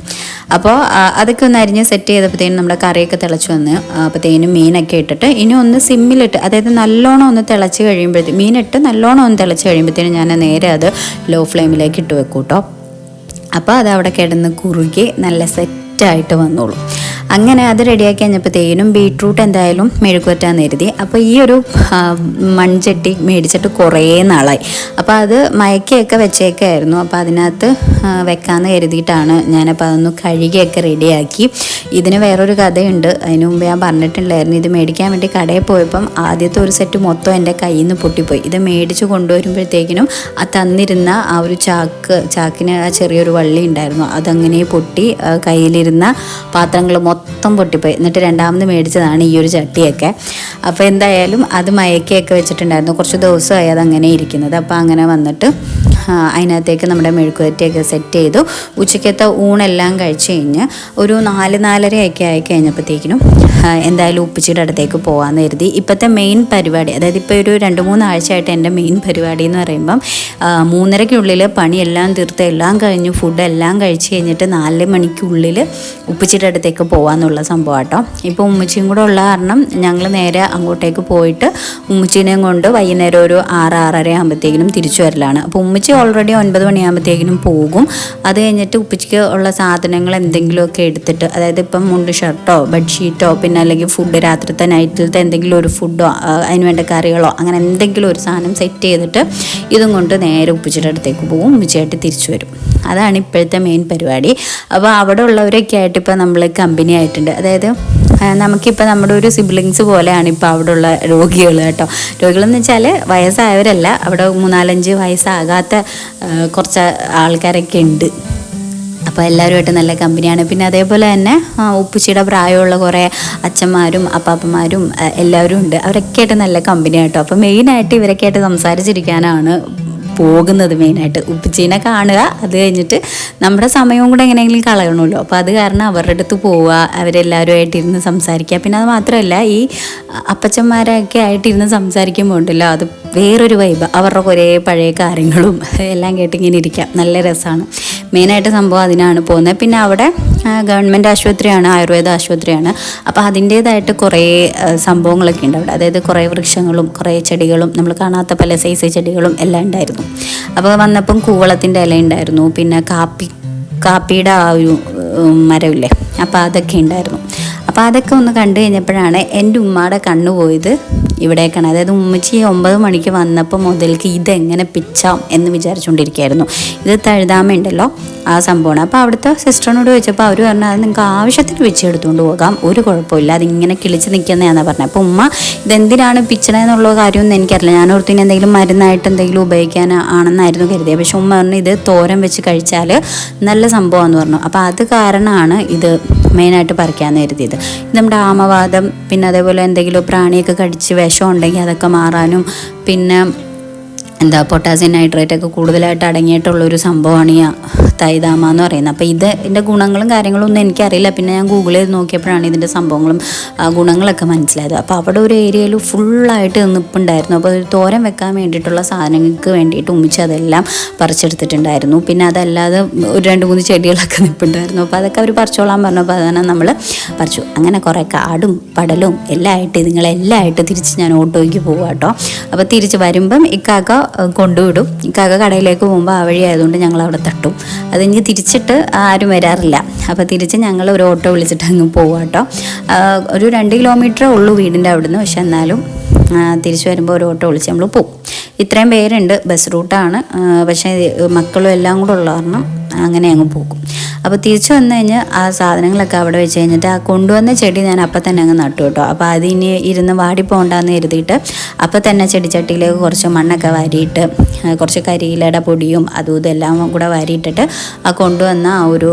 Speaker 1: അപ്പോൾ അതൊക്കെ ഒന്ന് അരിഞ്ഞ് സെറ്റ് ചെയ്തപ്പോഴത്തേനും നമ്മുടെ കറിയൊക്കെ തിളച്ച് വന്ന് അപ്പോഴത്തേനും മീനൊക്കെ ഇട്ടിട്ട് ഇനി ഒന്ന് സിമ്മിലിട്ട് അതായത് നല്ലോണം ഒന്ന് തിളച്ച് കഴിയുമ്പോഴത്തേക്കും മീനിട്ട് നല്ലോണം ഒന്ന് തിളച്ച് കഴിയുമ്പോഴത്തേനും ഞാൻ നേരെ അത് ലോ ഫ്ലെയിമിലേക്ക് ഇട്ട് വെക്കും കേട്ടോ അപ്പോൾ അത് അവിടെ കിടന്ന് കുറുകി നല്ല സെറ്റായിട്ട് വന്നോളൂ. അങ്ങനെ അത് റെഡിയാക്കി കഴിഞ്ഞപ്പോഴത്തേനും ബീട്രൂട്ട് എന്തായാലും മെഴുക്കുവറ്റാന്ന് കരുതി. അപ്പോൾ ഈ ഒരു മൺചട്ടി മേടിച്ചിട്ട് കുറേ നാളായി. അപ്പോൾ അത് മയക്കയൊക്കെ വെച്ചേക്കായിരുന്നു. അപ്പോൾ അതിനകത്ത് വെക്കാമെന്ന് കരുതിയിട്ടാണ് ഞാനപ്പോൾ അതൊന്ന് കഴുകിയൊക്കെ റെഡിയാക്കി ഇതിന് വേറൊരു കഥയുണ്ട്. അതിന് മുമ്പ് ഞാൻ പറഞ്ഞിട്ടുണ്ടായിരുന്നു. ഇത് മേടിക്കാൻ വേണ്ടി കടയിൽ പോയപ്പം ആദ്യത്തെ ഒരു സെറ്റ് മൊത്തം എന്റെ കയ്യിൽ നിന്ന് പൊട്ടിപ്പോയി. ഇത് മേടിച്ച് കൊണ്ടുവരുമ്പോഴത്തേക്കിനും ആ തന്നിരുന്ന ആ ഒരു ചാക്ക് ചാക്കിന് ആ ചെറിയൊരു വള്ളി ഉണ്ടായിരുന്നു. അതങ്ങനെ പൊട്ടി കയ്യിലിരുന്ന പാത്രങ്ങൾ മൊത്തം പൊട്ടിപ്പോയി. എന്നിട്ട് രണ്ടാമത് മേടിച്ചതാണ് ഈ ഒരു ചട്ടിയൊക്കെ. അപ്പോൾ എന്തായാലും അത് മയക്കയൊക്കെ വെച്ചിട്ടുണ്ടായിരുന്നു. കുറച്ച് ദിവസമായി അത് അങ്ങനെ ഇരിക്കുന്നത്. അപ്പോൾ അങ്ങനെ വന്നിട്ട് അതിനകത്തേക്ക് നമ്മുടെ മെഴുക്കുവരട്ടിയൊക്കെ സെറ്റ് ചെയ്തു. ഉച്ചക്കത്തെ ഊണെല്ലാം കഴിച്ച് കഴിഞ്ഞ് ഒരു നാല് നാലരയൊക്കെ ആയി കഴിഞ്ഞപ്പോഴത്തേക്കിനും എന്തായാലും ഉപ്പച്ചിയുടെ അടുത്തേക്ക് പോകാമെന്ന് കരുതി. ഇപ്പോഴത്തെ മെയിൻ പരിപാടി അതായത് ഇപ്പോൾ ഒരു രണ്ട് മൂന്നാഴ്ചയായിട്ട് എന്റെ മെയിൻ പരിപാടി എന്ന് പറയുമ്പം മൂന്നരയ്ക്കുള്ളിൽ പണിയെല്ലാം തീർത്ത് എല്ലാം കഴിഞ്ഞു ഫുഡ് എല്ലാം കഴിച്ച് കഴിഞ്ഞിട്ട് നാല് മണിക്കുള്ളിൽ ഉപ്പച്ചിയുടെ അടുത്തേക്ക് പോകാമെന്നുള്ള സംഭവം കേട്ടോ ഇപ്പോൾ ഉമ്മച്ചിയും കൂടെ ഉള്ള കാരണം ഞങ്ങൾ നേരെ അങ്ങോട്ടേക്ക് പോയിട്ട് ഉമ്മച്ചീനെയും കൊണ്ട് വൈകുന്നേരം ഒരു ആറ് ആറര ആകുമ്പോഴത്തേക്കിനും തിരിച്ചു വരലാണ്. അപ്പോൾ ഉമ്മച്ചി ഓൾറെഡി ഒൻപത് മണിയാകുമ്പോഴത്തേക്കിനും പോകും. അത് കഴിഞ്ഞിട്ട് ഉപ്പച്ചിക്ക് ഉള്ള സാധനങ്ങൾ എന്തെങ്കിലുമൊക്കെ എടുത്തിട്ട് അതായത് ഇപ്പം മുണ്ട് ഷർട്ടോ ബെഡ്ഷീറ്റോ പിന്നെ അല്ലെങ്കിൽ ഫുഡ് രാത്രിത്തെ നൈറ്റിലത്തെ എന്തെങ്കിലും ഒരു ഫുഡോ അതിന് വേണ്ട കറികളോ അങ്ങനെ എന്തെങ്കിലും ഒരു സാധനം സെറ്റ് ചെയ്തിട്ട് ഇതും കൊണ്ട് നേരെ ഉപ്പിച്ചിട്ട് അടുത്തേക്ക് പോകും. ഉമ്മച്ചിയായിട്ട് തിരിച്ചു വരും. അതാണ് ഇപ്പോഴത്തെ മെയിൻ പരിപാടി. അപ്പോൾ അവിടെ ഉള്ളവരൊക്കെ ആയിട്ട് ഇപ്പോൾ നമ്മൾ കമ്പനി ആയിട്ടുണ്ട്. അതായത് നമുക്കിപ്പോൾ നമ്മുടെ ഒരു സിബ്ലിങ്സ് പോലെയാണ് ഇപ്പോൾ ഉള്ള രോഗികൾ കേട്ടോ. രോഗികളെന്ന് വെച്ചാൽ വയസ്സായവരല്ല. അവിടെ മൂന്നാലഞ്ച് വയസ്സാകാത്ത കുറച്ച് ആൾക്കാരൊക്കെ ഉണ്ട്. അപ്പോൾ എല്ലാവരുമായിട്ട് നല്ല കമ്പനിയാണ്. പിന്നെ അതേപോലെ തന്നെ ഉപ്പുച്ചിയുടെ പ്രായമുള്ള കുറേ അച്ഛന്മാരും അപ്പാപ്പന്മാരും എല്ലാവരും ഉണ്ട്. അവരൊക്കെ ആയിട്ട് നല്ല കമ്പനിയായിട്ടോ അപ്പോൾ മെയിനായിട്ട് ഇവരൊക്കെ ആയിട്ട് സംസാരിച്ചിരിക്കാനാണ് പോകുന്നത് മെയിനായിട്ട് ഉപ്പച്ചീനെ കാണുക അത് കഴിഞ്ഞിട്ട് നമ്മുടെ സമയവും കൂടെ എങ്ങനെയെങ്കിലും കളയണമല്ലോ. അപ്പോൾ അത് കാരണം അവരുടെ അടുത്ത് പോവുക അവരെല്ലാവരുമായിട്ട് ഇരുന്ന് സംസാരിക്കുക. പിന്നെ അത് മാത്രമല്ല ഈ അപ്പച്ചന്മാരൊക്കെ ആയിട്ടിരുന്ന് സംസാരിക്കുമ്പോൾ ഉണ്ടല്ലോ അത് വേറൊരു വൈബ് അവരുടെ കുറേ പഴയ കാര്യങ്ങളും എല്ലാം കേട്ടിങ്ങനെ ഇരിക്കാം. നല്ല രസമാണ് മെയിനായിട്ട് സംഭവം അതിനാണ് പോകുന്നത്. പിന്നെ അവിടെ ഗവൺമെന്റ് ആശുപത്രിയാണ് ആയുർവേദ ആശുപത്രിയാണ്. അപ്പോൾ അതിന്റേതായിട്ട് കുറേ സംഭവങ്ങളൊക്കെ ഉണ്ട് അവിടെ. അതായത് കുറേ വൃക്ഷങ്ങളും കുറേ ചെടികളും നമ്മൾ കാണാത്ത പല സൈസ് ചെടികളും എല്ലാം ഉണ്ടായിരുന്നു. അപ്പോൾ വന്നപ്പം കൂവളത്തിന്റെ ഇല ഉണ്ടായിരുന്നു. പിന്നെ കാപ്പി കാപ്പിയുടെ ആ ഒരു മരമില്ലേ? അപ്പോൾ അതൊക്കെ ഉണ്ടായിരുന്നു. അപ്പോൾ അതൊക്കെ ഒന്ന് കണ്ടു കഴിഞ്ഞപ്പോഴാണ് എന്റെ ഉമ്മയുടെ കണ്ണു പോയത്. ഇവിടേക്കാണ്. അതായത് ഉമ്മച്ചി ഒമ്പത് മണിക്ക് വന്നപ്പോൾ മുതൽക്ക് ഇതെങ്ങനെ പിച്ചാം എന്ന് വിചാരിച്ചുകൊണ്ടിരിക്കുകയായിരുന്നു. ഇത് തഴുതാമയുണ്ടല്ലോ ആ സംഭവമാണ്. അപ്പോൾ അവിടുത്തെ സിസ്റ്ററിനോട് ചോദിച്ചപ്പോൾ അവർ പറഞ്ഞു അത് നിങ്ങൾക്ക് ആവശ്യത്തിന് പിച്ചെടുത്തുകൊണ്ട് പോകാം. ഒരു കുഴപ്പമില്ല. അതിങ്ങനെ കിളിച്ച് നിൽക്കുന്നതാണെന്ന് പറഞ്ഞത്. അപ്പോൾ ഉമ്മ ഇതെന്തിനാണ് പിച്ചണെന്നുള്ള കാര്യമൊന്നും എനിക്കറിയില്ല. ഞാൻ ഓർത്തിന് എന്തെങ്കിലും മരുന്നായിട്ട് എന്തെങ്കിലും ഉപയോഗിക്കാൻ ആണെന്നായിരുന്നു കരുതിയത്. പക്ഷെ ഉമ്മ പറഞ്ഞു ഇത് തോരൻ വെച്ച് കഴിച്ചാൽ നല്ല സംഭവമാണെന്ന് പറഞ്ഞു. അപ്പോൾ അത് കാരണമാണ് ഇത് മെയിനായിട്ട് പറിക്കാമെന്ന് കരുതിയത്. നമ്മുടെ ആമവാദം പിന്നെ അതേപോലെ എന്തെങ്കിലും പ്രാണിയൊക്കെ കടിച്ച് വിഷം ഉണ്ടെങ്കിൽ അതൊക്കെ മാറാനും. പിന്നെ എന്താ പൊട്ടാസ്യം നൈട്രേറ്റ് ഒക്കെ കൂടുതലായിട്ട് അടങ്ങിയിട്ടുള്ള ഒരു സംഭവമാണ് ഈ തൈതാമ എന്ന് പറയുന്നത്. അപ്പോൾ ഇത് ഇതിന്റെ ഗുണങ്ങളും കാര്യങ്ങളും ഒന്നും എനിക്കറിയില്ല. പിന്നെ ഞാൻ ചെയ്ത് നോക്കിയപ്പോഴാണ് ഇതിന്റെ സംഭവങ്ങളും ഗുണങ്ങളൊക്കെ മനസ്സിലായത്. അപ്പോൾ അവിടെ ഒരു ഏരിയയിൽ ഫുള്ളായിട്ട് നിൽപ്പുണ്ടായിരുന്നു അപ്പോൾ തോരൻ വെക്കാൻ വേണ്ടിയിട്ടുള്ള സാധനങ്ങൾക്ക് വേണ്ടിയിട്ട് ഉമ്മിച്ച് അതെല്ലാം പറിച്ചെടുത്തിട്ടുണ്ടായിരുന്നു. പിന്നെ അതല്ലാതെ ഒരു രണ്ട് മൂന്ന് ചെടികളൊക്കെ നിൽപ്പുണ്ടായിരുന്നു അപ്പോൾ അതൊക്കെ അവർ പറിച്ചോളാൻ പറഞ്ഞപ്പോൾ അതാണ് നമ്മൾ പറിച്ചു. അങ്ങനെ കുറേ കാടും പടലും എല്ലാം ആയിട്ട് നിങ്ങളെല്ലാം ആയിട്ട് തിരിച്ച് ഞാൻ ഓട്ടോയ്ക്ക് പോകാം കേട്ടോ അപ്പോൾ തിരിച്ച് വരുമ്പം ഇക്കാക്ക കൊണ്ടുവിടും. കക കടയിലേക്ക് പോകുമ്പോൾ ആ വഴി ആയതുകൊണ്ട് ഞങ്ങൾ അവിടെ തട്ടും. അത് ഇനി തിരിച്ചിട്ട് ആരും വരാറില്ല. അപ്പോൾ തിരിച്ച് ഞങ്ങൾ ഒരു ഓട്ടോ വിളിച്ചിട്ട് അങ്ങ് പോവാം കേട്ടോ ഒരു രണ്ട് കിലോമീറ്ററേ ഉള്ളൂ വീടിന്റെ അവിടുന്ന്. പക്ഷെ എന്നാലും തിരിച്ച് വരുമ്പോൾ ഒരു ഓട്ടോ വിളിച്ച് നമ്മൾ പോകും ഇത്രയും പേരുണ്ട് ബസ് റൂട്ടാണ്. പക്ഷേ മക്കളും എല്ലാം കൂടെ ഉള്ള കാരണം അങ്ങനെ അങ്ങ് പോകും. അപ്പോൾ തിരിച്ചു വന്നു കഴിഞ്ഞാൽ ആ സാധനങ്ങളൊക്കെ അവിടെ വെച്ച് കഴിഞ്ഞിട്ട് ആ കൊണ്ടുവന്ന ചെടി ഞാൻ അപ്പം തന്നെ അങ്ങ് നട്ടു കേട്ടോ. അപ്പോൾ അതിനി ഇരുന്ന് വാടി പോകണ്ടെന്ന് കരുതിയിട്ട് അപ്പം തന്നെ ചെടിച്ചട്ടിയിലേക്ക് കുറച്ച് മണ്ണൊക്കെ വാരിയിട്ട് കുറച്ച് കരിയിലട പൊടിയും അതും ഇതെല്ലാം കൂടെ വാരിയിട്ടിട്ട് ആ കൊണ്ടുവന്ന ആ ഒരു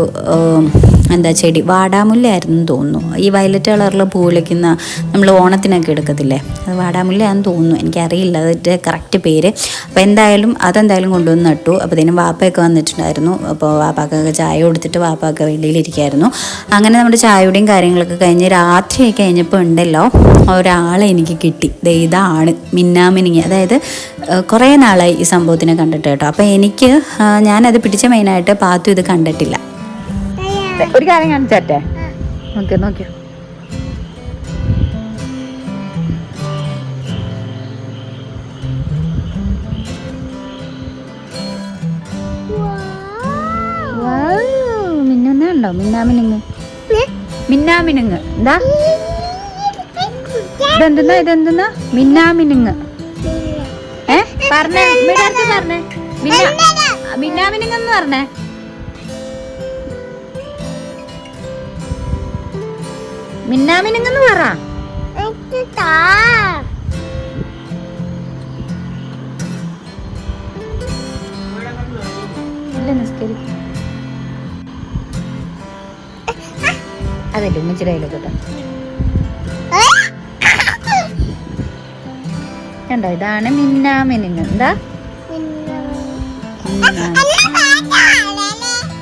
Speaker 1: എന്താ ചെടി? വാടാമുല്ലായിരുന്നു തോന്നുന്നു. ഈ വയലറ്റ് കളറിൽ പൂ വിളിക്കുന്ന നമ്മൾ ഓണത്തിനൊക്കെ എടുക്കത്തില്ലേ? അത് വാടാമുല്ലയാണെന്ന് തോന്നുന്നു. എനിക്കറിയില്ല. അതിന്റെ കറക്റ്റ് പേര്. അപ്പോൾ എന്തായാലും അതെന്തായാലും കൊണ്ടുവന്ന് നട്ടു. അപ്പോൾ ഇതിന് വാപ്പയൊക്കെ വന്നിട്ടുണ്ടായിരുന്നു. അപ്പോൾ വാപ്പാക്കൊക്കെ ചായ കൊടുത്തിട്ട് വാപ്പയൊക്കെ വെളിയിലിരിക്കായിരുന്നു അങ്ങനെ നമ്മുടെ ചായയുടെയും കാര്യങ്ങളൊക്കെ കഴിഞ്ഞ് രാത്രിയൊക്കെ കഴിഞ്ഞപ്പോൾ ഉണ്ടല്ലോ. ഒരാളെ എനിക്ക് കിട്ടി. ഇതാണ് മിന്നാമിനിങ്ങി. അതായത് കുറേ നാളായി ഈ സംഭവത്തിനെ കണ്ടിട്ട് കേട്ടോ. അപ്പോൾ എനിക്ക് ഞാനത് പിടിച്ച മെയിനായിട്ട് പാത്തു ഇത് കണ്ടിട്ടില്ല. ഒരു കാര്യം കാണിച്ചാട്ടെ നോക്കി നോക്കി. മിന്നുന്നുണ്ടോ മിന്നാമിനുങ്ങ്. മിന്നാമിനുങ്ങ്. എന്താ? ഇതെന്തെന്നാ ഇതെന്തെന്നാ? മിന്നാമിനുങ്ങ്. ഏ? പറഞ്ഞേ പറഞ്ഞേ. മിന്നാ മിന്നാമിനുങ്ങെന്ന് പറഞ്ഞേ. മിന്നാമിനുങ്ങെന്ന് പറ. ഇല്ല ഉമ്മച്ചി ഡയലോഗ് കയ്യിലൊക്കെ കണ്ടോ ഇതാണ് മിന്നാമിനുങ്ങ്. എന്താ?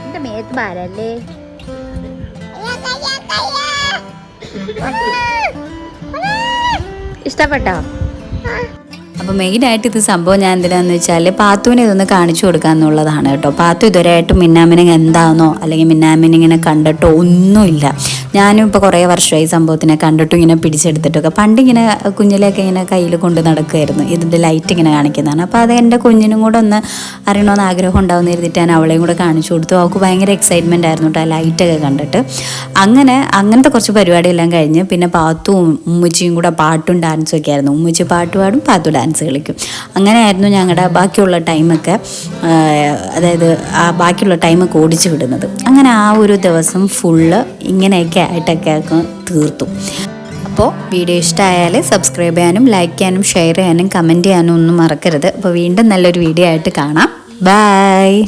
Speaker 1: എന്റെ മേത്ത് ഭാരല്ലേ
Speaker 2: ഇഷ്ടപ്പെട്ടോ?
Speaker 1: അപ്പോൾ മെയിനായിട്ട് ഇത് സംഭവം ഞാൻ എന്തിനാന്ന് വെച്ചാൽ പാത്തുവിനെ ഇതൊന്ന് കാണിച്ചു കൊടുക്കുക എന്നുള്ളതാണ് കേട്ടോ. പാത്തു ഇതുവരെയായിട്ട് മിന്നാമിനിങ് എന്താണെന്നോ അല്ലെങ്കിൽ മിന്നാമിനിങ്ങനെ കണ്ടിട്ടോ ഒന്നുമില്ല. ഞാനും ഇപ്പോൾ കുറേ വർഷമായി സംഭവത്തിനെ കണ്ടിട്ടും ഇങ്ങനെ പിടിച്ചെടുത്തിട്ടൊക്കെ. പണ്ട് ഇങ്ങനെ കുഞ്ഞിലൊക്കെ ഇങ്ങനെ കയ്യിൽ കൊണ്ട് നടക്കുമായിരുന്നു ഇതിന്റെ ലൈറ്റ് ഇങ്ങനെ കാണിക്കുന്നതാണ്. അപ്പോൾ അത് എന്റെ കുഞ്ഞിനും കൂടെ ഒന്ന് അറിയണമെന്ന് ആഗ്രഹം ഉണ്ടാവുന്ന എഴുതിയിട്ട് ഞാൻ അവളെയും കൂടെ കാണിച്ചു കൊടുത്തു. അവൾക്ക് ഭയങ്കര എക്സൈറ്റ്മെന്റ് ആയിരുന്നു കേട്ടോ ആ ലൈറ്റൊക്കെ കണ്ടിട്ട്. അങ്ങനെ അങ്ങനത്തെ കുറച്ച് പരിപാടിയെല്ലാം കഴിഞ്ഞ് പിന്നെ പാത്തും ഉമ്മച്ചിയും കൂടെ പാട്ടും ഡാൻസും ഒക്കെ ആയിരുന്നു. ഉമ്മച്ചി പാട്ട് പാടും പാത്തു ഡാൻസ് കളിക്കും. അങ്ങനെയായിരുന്നു ഞങ്ങളുടെ ബാക്കിയുള്ള ടൈമൊക്കെ അതായത് ആ ബാക്കിയുള്ള ടൈമൊക്കെ ഓടിച്ചു വിടുന്നത്. അങ്ങനെ ആ ഒരു ദിവസം ഫുള്ള് ഇങ്ങനെയൊക്കെ ആയിട്ടൊക്കെ തീർത്തു. അപ്പോൾ വീഡിയോ ഇഷ്ടമായാൽ സബ്സ്ക്രൈബ് ചെയ്യാനും ലൈക്ക് ചെയ്യാനും ഷെയർ ചെയ്യാനും കമന്റ് ചെയ്യാനും ഒന്നും മറക്കരുത്. അപ്പോൾ വീണ്ടും നല്ലൊരു വീഡിയോ ആയിട്ട് കാണാം. ബൈ